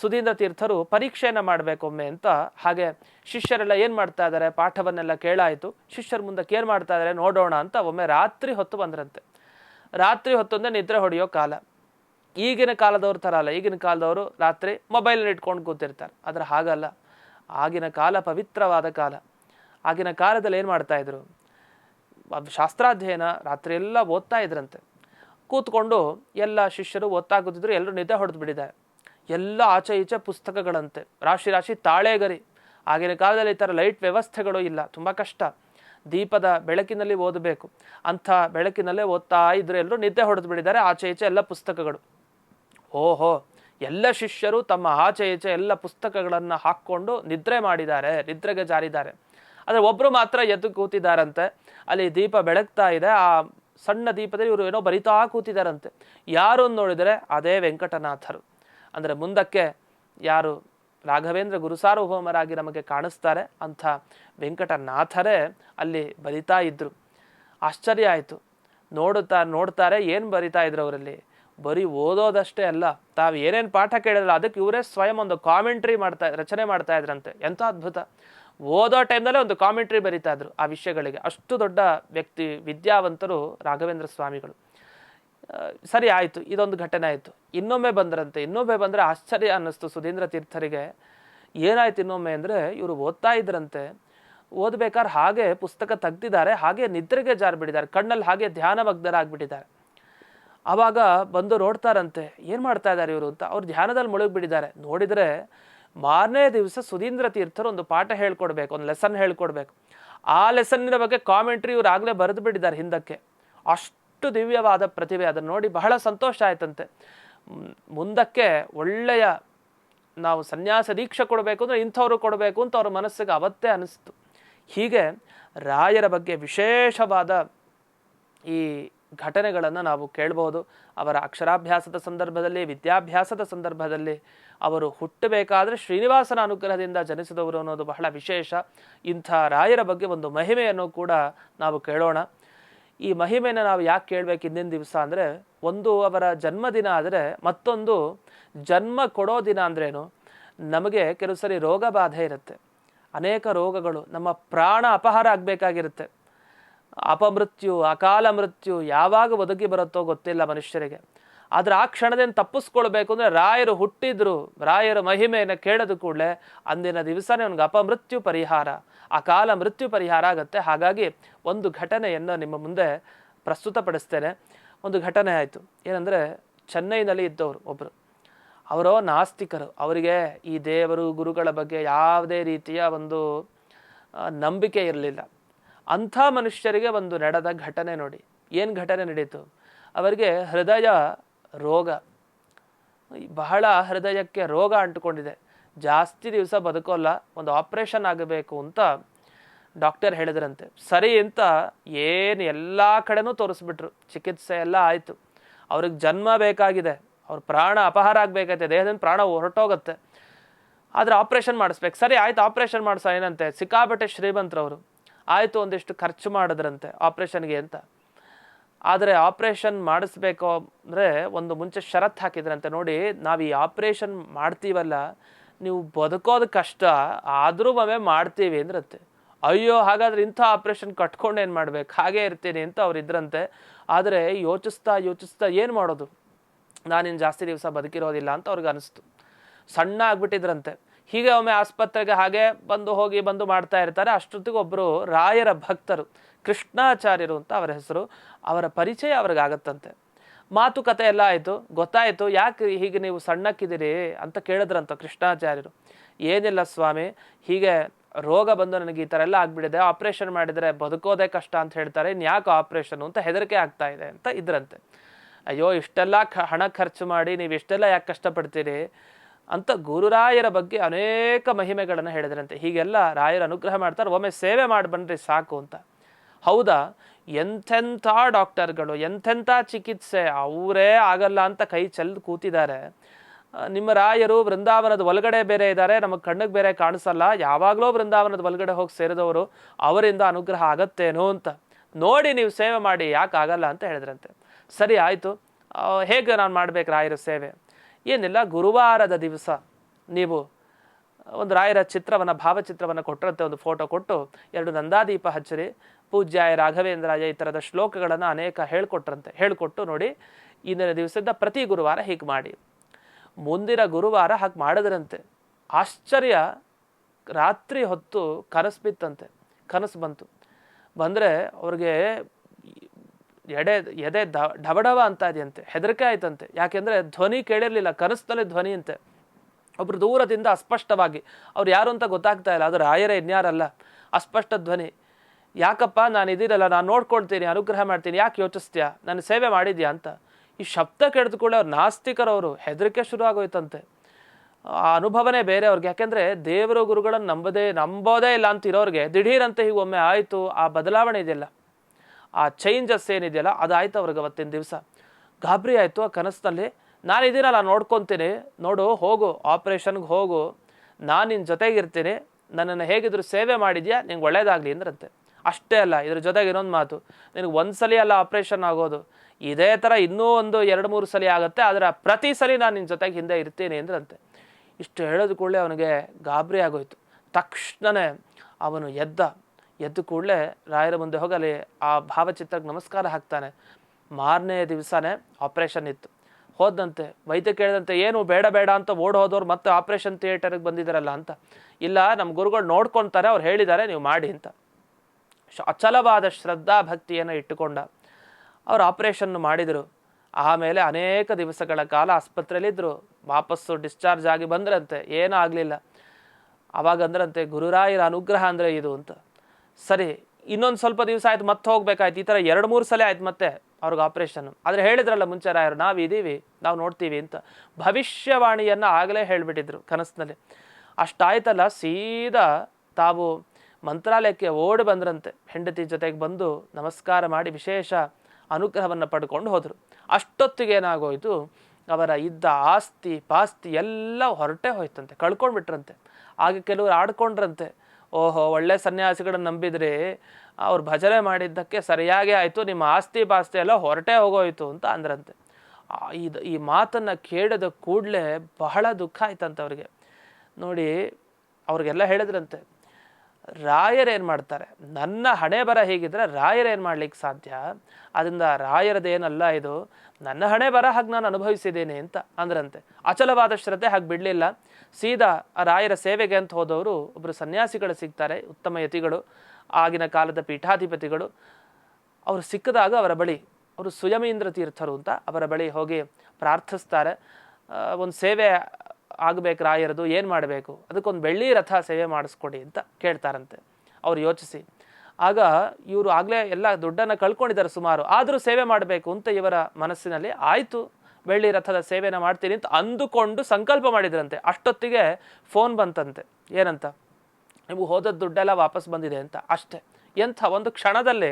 ಸುಧೀಂದ್ರ ತೀರ್ಥರು ಪರೀಕ್ಷೆಯನ್ನು ಮಾಡಬೇಕೊಮ್ಮೆ ಅಂತ ಹಾಗೆ ಶಿಷ್ಯರೆಲ್ಲ ಏನು ಮಾಡ್ತಾ ಇದ್ದಾರೆ ಪಾಠವನ್ನೆಲ್ಲ ಕೇಳಾಯಿತು. ಶಿಷ್ಯರ ಮುಂದಕ್ಕೆ ಏನು ಮಾಡ್ತಾ ಇದ್ದಾರೆ ನೋಡೋಣ ಅಂತ ಒಮ್ಮೆ ರಾತ್ರಿ ಹೊತ್ತು ಬಂದ್ರಂತೆ. ರಾತ್ರಿ ಹೊತ್ತೊಂದೇ ನಿದ್ರೆ ಹೊಡೆಯೋ ಕಾಲ. ಈಗಿನ ಕಾಲದವ್ರ ಥರ ಅಲ್ಲ. ಈಗಿನ ಕಾಲದವರು ರಾತ್ರಿ ಮೊಬೈಲ್ ಇಟ್ಕೊಂಡು ಕೂತಿರ್ತಾರೆ. ಆದರೆ ಹಾಗಲ್ಲ. ಆಗಿನ ಕಾಲ ಪವಿತ್ರವಾದ ಕಾಲ. ಆಗಿನ ಕಾಲದಲ್ಲಿ ಏನು ಮಾಡ್ತಾಯಿದ್ರು ಶಾಸ್ತ್ರಾಧ್ಯಯನ ರಾತ್ರಿ ಎಲ್ಲ ಓದ್ತಾ ಇದ್ರಂತೆ. ಕೂತ್ಕೊಂಡು ಎಲ್ಲ ಶಿಷ್ಯರು ಒತ್ತಾಗುತ್ತಿದ್ರು ಎಲ್ಲರೂ ನಿದ್ದೆ ಹೊಡೆದು ಬಿಟ್ಟಿದ್ದಾರೆ. ಎಲ್ಲ ಆಚೆ ಈಚೆ ಪುಸ್ತಕಗಳಂತೆ. ರಾಶಿ ರಾಶಿ ತಾಳೆಗರಿ. ಆಗಿನ ಕಾಲದಲ್ಲಿ ಈ ಥರ ಲೈಟ್ ವ್ಯವಸ್ಥೆಗಳು ಇಲ್ಲ. ತುಂಬ ಕಷ್ಟ. ದೀಪದ ಬೆಳಕಿನಲ್ಲಿ ಓದಬೇಕು. ಅಂಥ ಬೆಳಕಿನಲ್ಲೇ ಓದ್ತಾ ಇದ್ರು ಎಲ್ಲರೂ ನಿದ್ದೆ ಹೊಡೆದು ಬಿಟ್ಟಿದ್ದಾರೆ. ಆಚೆ ಈಚೆ ಎಲ್ಲ ಪುಸ್ತಕಗಳು. ಓಹೋ, ಎಲ್ಲ ಶಿಷ್ಯರು ತಮ್ಮ ಆಚೆ ಈಚೆ ಎಲ್ಲ ಪುಸ್ತಕಗಳನ್ನು ಹಾಕ್ಕೊಂಡು ನಿದ್ರೆ ಮಾಡಿದ್ದಾರೆ, ನಿದ್ರೆಗೆ ಜಾರಿದ್ದಾರೆ. ಆದರೆ ಒಬ್ಬರು ಮಾತ್ರ ಎದ್ದು ಕೂತಿದ್ದಾರಂತೆ. ಅಲ್ಲಿ ದೀಪ ಬೆಳಗ್ತಾ ಇದೆ. ಆ ಸಣ್ಣ ದೀಪದಲ್ಲಿ ಇವರು ಏನೋ ಬರಿತಾ ಕೂತಿದ್ದಾರಂತೆ. ಯಾರು ನೋಡಿದರೆ ಅದೇ ವೆಂಕಟನಾಥರು. ಅಂದರೆ ಮುಂದಕ್ಕೆ ಯಾರು ರಾಘವೇಂದ್ರ ಗುರುಸಾರ್ವಭೌಮರಾಗಿ ನಮಗೆ ಕಾಣಿಸ್ತಾರೆ ಅಂಥ ವೆಂಕಟನಾಥರೇ ಅಲ್ಲಿ ಬರಿತಾ ಇದ್ದರು ಆಶ್ಚರ್ಯ ಆಯಿತು. ನೋಡುತ್ತಾ ನೋಡ್ತಾರೆ ಏನು ಬರಿತಾ ಇದ್ರು ಅವರಲ್ಲಿ? ಬರೀ ಓದೋದಷ್ಟೇ ಅಲ್ಲ, ತಾವು ಏನೇನು ಪಾಠ ಕೇಳಿದ್ರಲ್ಲ ಅದಕ್ಕೆ ಇವರೇ ಸ್ವಯಂ ಒಂದು ಕಾಮೆಂಟ್ರಿ ಮಾಡ್ತಾ ರಚನೆ ಮಾಡ್ತಾ ಇದ್ರಂತೆ. ಎಂಥ ಅದ್ಭುತ. ಓದೋ ಟೈಮ್ನಲ್ಲೇ ಒಂದು ಕಾಮೆಂಟ್ರಿ ಬರಿತಾ ಇದ್ರು ಆ ವಿಷಯಗಳಿಗೆ. ಅಷ್ಟು ದೊಡ್ಡ ವ್ಯಕ್ತಿ, ವಿದ್ಯಾವಂತರು ರಾಘವೇಂದ್ರ ಸ್ವಾಮಿಗಳು. ಸರಿ ಆಯಿತು, ಇದೊಂದು ಘಟನೆ ಆಯಿತು. ಇನ್ನೊಮ್ಮೆ ಬಂದ್ರಂತೆ, ಇನ್ನೊಮ್ಮೆ ಬಂದರೆ ಆಶ್ಚರ್ಯ ಅನ್ನಿಸ್ತು ಸುಧೀಂದ್ರ ತೀರ್ಥರಿಗೆ. ಏನಾಯ್ತು ಇನ್ನೊಮ್ಮೆ ಅಂದರೆ, ಇವರು ಓದ್ತಾ ಇದ್ರಂತೆ. ಓದ್ಬೇಕಾದ್ರೆ ಹಾಗೆ ಪುಸ್ತಕ ತೆಗ್ದಿದ್ದಾರೆ, ಹಾಗೆ ನಿದ್ರೆಗೆ ಜಾರ್ಬಿಟ್ಟಿದ್ದಾರೆ, ಕಣ್ಣಲ್ಲಿ ಹಾಗೆ ಧ್ಯಾನಮಗ್ನರಾಗ್ಬಿಟ್ಟಿದ್ದಾರೆ ಆವಾಗ ಬಂದು ನೋಡ್ತಾರಂತೆ, ಏನು ಮಾಡ್ತಾ ಇದ್ದಾರೆ ಇವರು ಅಂತ. ಅವ್ರು ಧ್ಯಾನದಲ್ಲಿ ಮುಳುಗಿಬಿಟ್ಟಿದ್ದಾರೆ. ನೋಡಿದರೆ ಮಾರನೇ ದಿವಸ ಸುಧೀಂದ್ರ ತೀರ್ಥರು ಒಂದು ಪಾಠ ಹೇಳ್ಕೊಡ್ಬೇಕು, ಒಂದು ಲೆಸನ್ ಹೇಳ್ಕೊಡ್ಬೇಕು. ಆ ಲೆಸನ್ನಿನ ಬಗ್ಗೆ ಕಾಮೆಂಟ್ರಿ ಇವ್ರು ಆಗಲೇ ಬರೆದು ಬಿಟ್ಟಿದ್ದಾರೆ ಹಿಂದಕ್ಕೆ. ಅಷ್ಟು ದಿವ್ಯವಾದ ಪ್ರತಿಭೆ, ಅದನ್ನು ನೋಡಿ ಬಹಳ ಸಂತೋಷ ಆಯ್ತಂತೆ. ಮುಂದಕ್ಕೆ ಒಳ್ಳೆಯ ನಾವು ಸನ್ಯಾಸ ದೀಕ್ಷೆ ಕೊಡಬೇಕು ಅಂದರೆ ಇಂಥವ್ರು ಕೊಡಬೇಕು ಅಂತ ಅವ್ರ ಮನಸ್ಸಿಗೆ ಅವತ್ತೇ ಅನಿಸ್ತು. ಹೀಗೆ ರಾಯರ ಬಗ್ಗೆ ವಿಶೇಷವಾದ ಈ ಘಟನೆಗಳನ್ನು ನಾವು ಕೇಳ್ಬೋದು ಅವರ ಅಕ್ಷರಾಭ್ಯಾಸದ ಸಂದರ್ಭದಲ್ಲಿ, ವಿದ್ಯಾಭ್ಯಾಸದ ಸಂದರ್ಭದಲ್ಲಿ ಅವರು ಹುಟ್ಟಬೇಕಾದ್ರೆ ಶ್ರೀನಿವಾಸನ ಅನುಗ್ರಹದಿಂದ ಜನಿಸಿದವರು ಅನ್ನೋದು ಬಹಳ ವಿಶೇಷ. ಇಂಥ ರಾಯರ ಬಗ್ಗೆ ಒಂದು ಮಹಿಮೆಯನ್ನು ಕೂಡ ನಾವು ಕೇಳೋಣ. ಈ ಮಹಿಮೆಯನ್ನು ನಾವು ಯಾಕೆ ಕೇಳಬೇಕು ಹಿಂದಿನ ದಿವಸ ಅಂದರೆ, ಒಂದು ಅವರ ಜನ್ಮದಿನ ಆದರೆ ಮತ್ತೊಂದು ಜನ್ಮ ಕೊಡೋ ದಿನ ಅಂದ್ರೇನು ನಮಗೆ ಕೆಲವು ಸರಿ ರೋಗ ಬಾಧೆ ಇರುತ್ತೆ. ಅನೇಕ ರೋಗಗಳು ನಮ್ಮ ಪ್ರಾಣ ಅಪಹಾರ ಆಗಬೇಕಾಗಿರುತ್ತೆ. ಅಪಮೃತ್ಯು, ಅಕಾಲ ಮೃತ್ಯು ಯಾವಾಗ ಒದಗಿ ಬರುತ್ತೋ ಗೊತ್ತಿಲ್ಲ ಮನುಷ್ಯರಿಗೆ. ಆದರೆ ಆ ಕ್ಷಣದಿಂದ ತಪ್ಪಿಸ್ಕೊಳ್ಬೇಕು ಅಂದರೆ ರಾಯರು ಹುಟ್ಟಿದ್ರು, ರಾಯರ ಮಹಿಮೆಯನ್ನು ಕೇಳದ ಕೂಡಲೇ ಅಂದಿನ ದಿವಸನೇ ಅವನಿಗೆ ಅಪಮೃತ್ಯು ಪರಿಹಾರ, ಅಕಾಲ ಮೃತ್ಯು ಪರಿಹಾರ ಆಗುತ್ತೆ. ಹಾಗಾಗಿ ಒಂದು ಘಟನೆಯನ್ನು ನಿಮ್ಮ ಮುಂದೆ ಪ್ರಸ್ತುತಪಡಿಸ್ತೇನೆ. ಒಂದು ಘಟನೆ ಆಯಿತು. ಏನಂದರೆ ಚೆನ್ನೈನಲ್ಲಿ ಇದ್ದವರು ಒಬ್ಬರು ಅವರು ನಾಸ್ತಿಕರು. ಅವರಿಗೆ ಈ ದೇವರು ಗುರುಗಳ ಬಗ್ಗೆ ಯಾವುದೇ ರೀತಿಯ ಒಂದು ನಂಬಿಕೆ ಇರಲಿಲ್ಲ. ಅಂಥ ಮನುಷ್ಯರಿಗೆ ಒಂದು ನಡೆದ ಘಟನೆ ನೋಡಿ. ಏನು ಘಟನೆ ನಡೀತು? ಅವರಿಗೆ ಹೃದಯ ರೋಗ. ಬಹಳ ಹೃದಯಕ್ಕೆ ರೋಗ ಅಂಟುಕೊಂಡಿದೆ. ಜಾಸ್ತಿ ದಿವಸ ಬದುಕೋಲ್ಲ, ಒಂದು ಆಪ್ರೇಷನ್ ಆಗಬೇಕು ಅಂತ ಡಾಕ್ಟರ್ ಹೇಳಿದ್ರಂತೆ. ಸರಿ ಅಂತ ಏನು ಎಲ್ಲ ಕಡೆನೂ ತೋರಿಸ್ಬಿಟ್ರು. ಚಿಕಿತ್ಸೆ ಎಲ್ಲ ಆಯಿತು. ಅವ್ರಿಗೆ ಜನ್ಮ ಬೇಕಾಗಿದೆ. ಅವ್ರ ಪ್ರಾಣ ಅಪಹಾರ ಆಗಬೇಕೈತೆ ದೇಹದಿಂದ ಪ್ರಾಣ ಹೊರಟೋಗುತ್ತೆ. ಆದರೆ ಆಪ್ರೇಷನ್ ಮಾಡಿಸ್ಬೇಕು. ಸರಿ, ಆಯ್ತು, ಆಪ್ರೇಷನ್ ಮಾಡಿಸೋ ಏನಂತೆ? ಸಿಕ್ಕಾಬಟ್ಟೆ ಶ್ರೀಮಂತರವರು. ಆಯಿತು ಒಂದಿಷ್ಟು ಖರ್ಚು ಮಾಡಿದ್ರಂತೆ ಆಪ್ರೇಷನ್ಗೆ ಅಂತ. ಆದರೆ ಆಪ್ರೇಷನ್ ಮಾಡಿಸ್ಬೇಕು ಅಂದರೆ ಒಂದು ಮುಂಚೆ ಷರತ್ತು ಹಾಕಿದ್ರಂತೆ. ನೋಡಿ, ನಾವು ಈ ಆಪ್ರೇಷನ್ ಮಾಡ್ತೀವಲ್ಲ, ನೀವು ಬದುಕೋದು ಕಷ್ಟ, ಆದರೂ ಒಮ್ಮೆ ಮಾಡ್ತೀವಿ ಅಂದ್ರಂತೆ. ಅಯ್ಯೋ, ಹಾಗಾದ್ರೆ ಇಂಥ ಆಪ್ರೇಷನ್ ಕಟ್ಕೊಂಡು ಏನು ಮಾಡ್ಬೇಕು? ಹಾಗೇ ಇರ್ತೀನಿ ಅಂತ ಅವ್ರು ಇದ್ರಂತೆ. ಆದರೆ ಯೋಚಿಸ್ತಾ ಯೋಚಿಸ್ತಾ ಏನು ಮಾಡೋದು? ನಾನಿನ್ನು ಜಾಸ್ತಿ ದಿವಸ ಬದುಕಿರೋದಿಲ್ಲ ಅಂತ ಅವ್ರಿಗೆ ಅನಿಸ್ತು. ಸಣ್ಣ ಆಗ್ಬಿಟ್ಟಿದ್ರಂತೆ ಹೀಗೆ ಒಮ್ಮೆ ಆಸ್ಪತ್ರೆಗೆ ಹಾಗೆ ಬಂದು ಹೋಗಿ ಬಂದು ಮಾಡ್ತಾ ಇರ್ತಾರೆ. ಅಷ್ಟೊತ್ತಿಗೆ ಒಬ್ಬರು ರಾಯರ ಭಕ್ತರು, ಕೃಷ್ಣಾಚಾರ್ಯರು ಅಂತ ಅವರ ಹೆಸರು, ಅವರ ಪರಿಚಯ ಅವ್ರಿಗಾಗತ್ತಂತೆ ಮಾತುಕತೆ ಎಲ್ಲ ಆಯಿತು. ಗೊತ್ತಾಯಿತು, ಯಾಕೆ ಹೀಗೆ ನೀವು ಸಣ್ಣಕ್ಕಿದ್ದೀರಿ ಅಂತ ಕೇಳಿದ್ರಂತ ಕೃಷ್ಣಾಚಾರ್ಯರು. ಏನಿಲ್ಲ ಸ್ವಾಮಿ, ಹೀಗೆ ರೋಗ ಬಂದು ನನಗೆ ಈ ಥರ ಎಲ್ಲ ಆಗ್ಬಿಟ್ಟಿದೆ. ಆಪ್ರೇಷನ್ ಮಾಡಿದರೆ ಬದುಕೋದೇ ಕಷ್ಟ ಅಂತ ಹೇಳ್ತಾರೆ. ಇನ್ನು ಯಾಕೆ ಆಪ್ರೇಷನ್ ಅಂತ ಹೆದರಿಕೆ ಆಗ್ತಾ ಇದೆ ಅಂತ ಇದ್ರಂತೆ. ಅಯ್ಯೋ, ಇಷ್ಟೆಲ್ಲ ಹಣ ಖರ್ಚು ಮಾಡಿ ನೀವು ಇಷ್ಟೆಲ್ಲ ಯಾಕೆ ಕಷ್ಟಪಡ್ತೀರಿ? ಅಂತ ಗುರುರಾಯರ ಬಗ್ಗೆ ಅನೇಕ ಮಹಿಮೆಗಳನ್ನು ಹೇಳಿದ್ರಂತೆ. ಹೀಗೆಲ್ಲ ರಾಯರ ಅನುಗ್ರಹ ಮಾಡ್ತಾರೆ, ಒಮ್ಮೆ ಸೇವೆ ಮಾಡಿ ಬನ್ನಿರಿ ಸಾಕು ಅಂತ. ಹೌದಾ? ಎಂಥೆಂಥ ಡಾಕ್ಟರ್ಗಳು, ಎಂಥೆಂಥ ಚಿಕಿತ್ಸೆ, ಅವರೇ ಆಗಲ್ಲ ಅಂತ ಕೈ ಚೆಲ್ದು ಕೂತಿದ್ದಾರೆ. ನಿಮ್ಮ ರಾಯರು ಬೃಂದಾವನದ ಒಳಗಡೆ ಬೇರೆ ಇದ್ದಾರೆ ನಮಗೆ ಕಣ್ಣಿಗೆ ಬೇರೆ ಕಾಣಿಸಲ್ಲ, ಯಾವಾಗಲೂ ಬೃಂದಾವನದ ಒಳಗಡೆ ಹೋಗಿ ಸೇರಿದವರು ಅವರಿಂದ ಅನುಗ್ರಹ ಆಗತ್ತೇನೋ ಅಂತ. ನೋಡಿ ನೀವು ಸೇವೆ ಮಾಡಿ ಯಾಕೆ ಆಗಲ್ಲ ಅಂತ ಹೇಳಿದ್ರಂತೆ. ಸರಿ, ಆಯಿತು. ಹೇಗೆ ನಾನು ಮಾಡಬೇಕು ರಾಯರ ಸೇವೆ? ಏನಿಲ್ಲ, ಗುರುವಾರದ ದಿವಸ ನೀವು ಒಂದು ರಾಯರ ಚಿತ್ರವನ್ನು, ಭಾವಚಿತ್ರವನ್ನು ಕೊಟ್ಟರಂತೆ ಒಂದು ಫೋಟೋ ಕೊಟ್ಟು ಎರಡು ನಂದಾದೀಪ ಹಚ್ಚರಿ. ಪೂಜ್ಯಾಯ ರಾಘವೇಂದ್ರಾಯ ಈ ಥರದ ಶ್ಲೋಕಗಳನ್ನು ಅನೇಕ ಹೇಳ್ಕೊಟ್ರಂತೆ. ಹೇಳ್ಕೊಟ್ಟು ನೋಡಿ, ಇಂದಿನ ದಿವಸದಿಂದ ಪ್ರತಿ ಗುರುವಾರ ಹೀಗೆ ಮಾಡಿ. ಮುಂದಿನ ಗುರುವಾರ ಹಾಗೆ ಮಾಡಿದ್ರಂತೆ. ಆಶ್ಚರ್ಯ, ರಾತ್ರಿ ಹೊತ್ತು ಕನಸು ಬಿತ್ತಂತೆ. ಕನಸು ಬಂತು. ಬಂದರೆ ಅವ್ರಿಗೆ ಎಡೆ, ಎದೆ ಢಬಡವ ಅಂತ ಇದೆಯಂತೆ, ಹೆದರಿಕೆ ಆಯ್ತಂತೆ. ಯಾಕೆಂದರೆ ಧ್ವನಿ ಕೇಳಿರಲಿಲ್ಲ, ಕನಸಿನಲ್ಲಿ ಧ್ವನಿ ಅಂತೆ. ಒಬ್ರು ದೂರದಿಂದ ಅಸ್ಪಷ್ಟವಾಗಿ, ಅವ್ರು ಯಾರು ಅಂತ ಗೊತ್ತಾಗ್ತಾ ಇಲ್ಲ, ಅದು ರಾಯರೇ, ಇನ್ಯಾರಲ್ಲ, ಅಸ್ಪಷ್ಟ ಧ್ವನಿ. ಯಾಕಪ್ಪ, ನಾನು ಇದಿರಲ್ಲ, ನಾನು ನೋಡ್ಕೊಳ್ತೀನಿ, ಅನುಗ್ರಹ ಮಾಡ್ತೀನಿ, ಯಾಕೆ ಯೋಚಿಸ್ತೀಯಾ? ನಾನು ಸೇವೆ ಮಾಡಿದ್ಯಾ ಅಂತ. ಈ ಶಬ್ದ ಕೆಡ್ದ ಕೂಡಲೇ ಅವ್ರು ನಾಸ್ತಿಕರವರು ಹೆದರಿಕೆ ಶುರು ಆಗೋಯ್ತಂತೆ ಆ ಅನುಭವನೇ ಬೇರೆ ಅವ್ರಿಗೆ. ಯಾಕೆಂದ್ರೆ ದೇವರು ಗುರುಗಳನ್ನು ನಂಬದೇ, ನಂಬೋದೇ ಇಲ್ಲ ಅಂತ ಇರೋರಿಗೆ ದಿಢೀರಂತೆ ಹೀಗೆ ಒಮ್ಮೆ ಆಯಿತು, ಆ ಬದಲಾವಣೆ ಇದೆಯಲ್ಲ. ಆ ಚೇಂಜಸ್ ಏನಿದೆಯಲ್ಲ ಅದಾಯ್ತು ಅವ್ರಿಗೆ ಅವತ್ತಿನ ದಿವಸ. ಗಾಬರಿ ಆಯಿತು ಆ ಕನಸಿನಲ್ಲಿ. ನಾನು ಇದೀನಲ್ಲ, ನೋಡ್ಕೊತೀನಿ. ನೋಡು, ಹೋಗು ಆಪ್ರೇಷನ್ಗೆ ಹೋಗು. ನಾನು ನಿನ್ನ ಜೊತೆಗಿರ್ತೀನಿ. ನನ್ನನ್ನು ಹೇಗಿದ್ರು ಸೇವೆ ಮಾಡಿದ್ಯಾ? ನಿಂಗೆ ಒಳ್ಳೇದಾಗಲಿ ಅಂದ್ರಂತೆ. ಅಷ್ಟೇ ಅಲ್ಲ, ಇದ್ರ ಜೊತೆಗೆ ಇನ್ನೊಂದು ಮಾತು. ನಿನಗೆ ಒಂದು ಸಲ ಅಲ್ಲ ಆಪ್ರೇಷನ್ ಆಗೋದು. ಇದೇ ಥರ ಇನ್ನೂ ಒಂದು ಎರಡು ಮೂರು ಸಲ ಆಗುತ್ತೆ, ಆದರೆ ಪ್ರತಿ ಸಲ ನಾನು ನಿನ್ನ ಜೊತೆಗೆ ಹಿಂದೆ ಇರ್ತೀನಿ ಅಂದ್ರಂತೆ. ಇಷ್ಟು ಹೇಳೋದು ಕೂಡಲೇ ಅವನಿಗೆ ಗಾಬರಿ ಆಗೋಯ್ತು. ತಕ್ಷಣವೇ ಅವನು ಎದ್ದ. ಎದ್ದ ಕೂಡಲೇ ರಾಯರ ಮುಂದೆ ಹೋಗಲಿ ಆ ಭಾವಚಿತ್ರಕ್ಕೆ ನಮಸ್ಕಾರ ಹಾಕ್ತಾನೆ. ಮಾರನೇ ದಿವಸನೇ ಆಪ್ರೇಷನ್ ಇತ್ತು. ಹೋದಂತೆ ವೈದ್ಯ ಕೇಳಿದಂತೆ, ಏನು ಬೇಡ ಬೇಡ ಅಂತ ಓಡ್ ಹೋದವ್ರು ಮತ್ತೆ ಆಪ್ರೇಷನ್ ಥಿಯೇಟರ್ಗೆ ಬಂದಿದ್ದಾರಲ್ಲ ಅಂತ. ಇಲ್ಲ ನಮ್ಮ ಗುರುಗಳು ನೋಡ್ಕೊತಾರೆ, ಅವ್ರು ಹೇಳಿದ್ದಾರೆ, ನೀವು ಮಾಡಿ ಅಂತ. ಅಚಲವಾದ ಶ್ರದ್ಧಾ ಭಕ್ತಿಯನ್ನು ಇಟ್ಟುಕೊಂಡ. ಅವರು ಆಪರೇಷನ್ ಮಾಡಿದರು. ಆಮೇಲೆ ಅನೇಕ ದಿವಸಗಳ ಕಾಲ ಆಸ್ಪತ್ರೆಯಲ್ಲಿದ್ದರು ವಾಪಸ್ಸು ಡಿಸ್ಚಾರ್ಜ್ ಆಗಿ ಬಂದ್ರಂತೆ, ಏನೂ ಆಗಲಿಲ್ಲ. ಅವಾಗಂದ್ರಂತೆ ಗುರುರಾಯರ ಅನುಗ್ರಹ ಅಂದರೆ ಇದು ಅಂತ. ಸರಿ, ಇನ್ನೊಂದು ಸ್ವಲ್ಪ ದಿವಸ ಆಯ್ತು, ಮತ್ತೆ ಹೋಗ್ಬೇಕಾಯ್ತು. ಈ ಥರ ಎರಡು, ಮೂರು ಸಲ ಆಯ್ತು ಮತ್ತೆ ಅವ್ರಿಗೆ ಆಪ್ರೇಷನ್ ಆದರೆ ಹೇಳಿದ್ರಲ್ಲ ಮುಂಚೆ ರಾಯರು, ನಾವು ಇದೀವಿ, ನಾವು ನೋಡ್ತೀವಿ ಅಂತ. ಭವಿಷ್ಯವಾಣಿಯನ್ನು ಆಗಲೇ ಹೇಳಿಬಿಟ್ಟಿದ್ರು ಕನಸಿನಲ್ಲಿ. ಅಷ್ಟಾಯ್ತಲ್ಲ, ಸೀದಾ ತಾವು ಮಂತ್ರಾಲಯಕ್ಕೆ ಓಡಿ ಬಂದ್ರಂತೆ. ಹೆಂಡತಿ ಜೊತೆಗೆ ಬಂದು ನಮಸ್ಕಾರ ಮಾಡಿ ವಿಶೇಷ ಅನುಗ್ರಹವನ್ನು ಪಡ್ಕೊಂಡು ಹೋದರು. ಅಷ್ಟೊತ್ತಿಗೆ ಏನಾಗೋಯ್ತು, ಅವರ ಇದ್ದ ಆಸ್ತಿ, ಪಾಸ್ತಿ ಎಲ್ಲ ಹೊರಟೇ ಹೋಯ್ತಂತೆ, ಕಳ್ಕೊಂಡ್ಬಿಟ್ರಂತೆ. ಆಗ ಕೆಲವರು ಆಡ್ಕೊಂಡ್ರಂತೆ. ಓಹೋ, ಒಳ್ಳೆ ಸನ್ಯಾಸಿಗಳನ್ನ ನಂಬಿದ್ರಿ ಅವ್ರು ಭಜನೆ ಮಾಡಿದ್ದಕ್ಕೆ ಸರಿಯಾಗಿ ಆಯಿತು, ನಿಮ್ಮ ಆಸ್ತಿ ಪಾಸ್ತಿ ಎಲ್ಲ ಹೊರಟೇ ಹೋಗೋಯ್ತು ಅಂತ ಅಂದ್ರಂತೆ. ಇದು ಈ ಮಾತನ್ನು ಕೇಳಿದ ಕೂಡಲೇ ಬಹಳ ದುಃಖ ಆಯ್ತಂತೆ ಅವ್ರಿಗೆ. ನೋಡಿ, ಅವ್ರಿಗೆಲ್ಲ ಹೇಳಿದ್ರಂತೆ ರಾಯರೇನು ಮಾಡ್ತಾರೆ? ನನ್ನ ಹಣೆ ಬರ ಹೀಗಿದ್ರೆ ರಾಯರೇನು ಮಾಡ್ಲಿಕ್ಕೆ ಸಾಧ್ಯ? ಅದರಿಂದ ರಾಯರದೇನಲ್ಲ ಇದು? ನನ್ನ ಹಣೆ ಬರ ಹಾಗೆ ನಾನು ಅನುಭವಿಸಿದ್ದೇನೆ ಅಂತ ಅಂದ್ರಂತೆ. ಅಚಲವಾದ ಶ್ರದ್ಧೆ ಹಾಗೆ ಬಿಡಲಿಲ್ಲ. ಸೀದಾ ರಾಯರ ಸೇವೆಗೆ ಅಂತ ಹೋದವರು ಒಬ್ಬರು ಸನ್ಯಾಸಿಗಳು ಸಿಗ್ತಾರೆ, ಉತ್ತಮ ಯತಿಗಳು, ಆಗಿನ ಕಾಲದ ಪೀಠಾಧಿಪತಿಗಳು. ಅವರು ಸಿಕ್ಕಿದಾಗ ಅವರ ಬಳಿ ಅವರು ಸುಯಮೀಂದ್ರ ತೀರ್ಥರು ಅಂತ ಅವರ ಬಳಿ ಹೋಗಿ ಪ್ರಾರ್ಥಿಸ್ತಾರೆ. ಒಂದು ಸೇವೆ ಆಗಬೇಕು, ರಾಯರದು, ಏನು ಮಾಡಬೇಕು? ಅದಕ್ಕೊಂದು ಬೆಳ್ಳಿ ರಥ ಸೇವೆ ಮಾಡಿಸ್ಕೊಡಿ ಅಂತ ಕೇಳ್ತಾರಂತೆ. ಅವ್ರು ಯೋಚಿಸಿ. ಆಗ ಇವರು ಆಗಲೇ ಎಲ್ಲ ದುಡ್ಡನ್ನು ಕಳ್ಕೊಂಡಿದ್ದಾರೆ ಸುಮಾರು. ಆದರೂ ಸೇವೆ ಮಾಡಬೇಕು ಅಂತ ಇವರ ಮನಸ್ಸಿನಲ್ಲಿ ಆಯಿತು. ಬೆಳ್ಳಿ ರಥದ ಸೇವೆನ ಮಾಡ್ತೀನಿ ಅಂತ ಅಂದುಕೊಂಡು ಸಂಕಲ್ಪ ಮಾಡಿದ್ರಂತೆ. ಅಷ್ಟೊತ್ತಿಗೆ ಫೋನ್ ಬಂತಂತೆ. ಏನಂತ? ನೀವು ಹೋದ ದುಡ್ಡೆಲ್ಲ ವಾಪಸ್ ಬಂದಿದೆ ಅಂತ. ಅಷ್ಟೇ. ಎಂಥ ಒಂದು ಕ್ಷಣದಲ್ಲಿ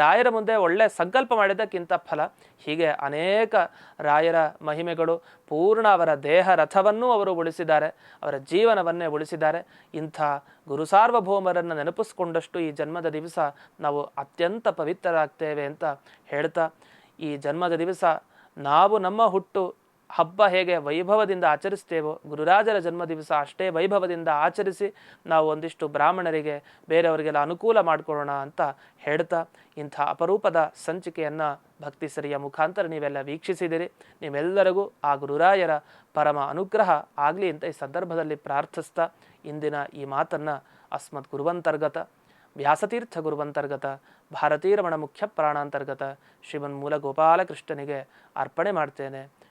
ರಾಯರ ಮುಂದೆ ಒಳ್ಳೆ ಸಂಕಲ್ಪ ಮಾಡಿದ್ದಕ್ಕಿಂತ ಫಲ. ಹೀಗೆ ಅನೇಕ ರಾಯರ ಮಹಿಮೆಗಳು ಪೂರ್ಣ ಅವರ ದೇಹ ರಥವನ್ನೂ ಅವರು ಉಳಿಸಿದ್ದಾರೆ, ಅವರ ಜೀವನವನ್ನೇ ಉಳಿಸಿದ್ದಾರೆ. ಇಂಥ ಗುರು ಸಾರ್ವಭೌಮರನ್ನು ನೆನಪಿಸ್ಕೊಂಡಷ್ಟು ಈ ಜನ್ಮದ ದಿವಸ ನಾವು ಅತ್ಯಂತ ಪವಿತ್ರರಾಗ್ತೇವೆ ಅಂತ ಹೇಳ್ತಾ ಈ ಜನ್ಮದ ದಿವಸ ನಾವು ನಮ್ಮ ಹುಟ್ಟು ಹಬ್ಬ ಹೇಗೆ ವೈಭವದಿಂದ ಆಚರಿಸ್ತೇವೋ, ಗುರುರಾಜರ ಜನ್ಮ ದಿವಸ ಅಷ್ಟೇ ವೈಭವದಿಂದ ಆಚರಿಸಿ ನಾವು ಒಂದಿಷ್ಟು ಬ್ರಾಹ್ಮಣರಿಗೆ ಬೇರೆಯವರಿಗೆಲ್ಲ ಅನುಕೂಲ ಮಾಡಿಕೊಡೋಣ ಅಂತ ಹೇಳ್ತಾ ಇಂಥ ಅಪರೂಪದ ಸಂಚಿಕೆಯನ್ನು ಭಕ್ತಿ ಸರಿಯ ಮುಖಾಂತರ ನೀವೆಲ್ಲ ವೀಕ್ಷಿಸಿದಿರಿ. ನಿಮ್ಮೆಲ್ಲರಿಗೂ ಆ ಗುರುರಾಯರ ಪರಮ ಅನುಗ್ರಹ ಆಗಲಿ ಅಂತ ಈ ಸಂದರ್ಭದಲ್ಲಿ ಪ್ರಾರ್ಥಿಸ್ತಾ ಇಂದಿನ ಈ ಮಾತನ್ನು ಅಸ್ಮತ್ ಗುರುವಂತರ್ಗತ, ವ್ಯಾಸತೀರ್ಥ ಗುರುವಂತರ್ಗತ, ಭಾರತೀರಮಣ ಮುಖ್ಯ ಪ್ರಾಣಾಂತರ್ಗತ ಶ್ರೀಮನ್ಮೂಲ ಗೋಪಾಲಕೃಷ್ಣನಿಗೆ ಅರ್ಪಣೆ ಮಾಡ್ತೇನೆ.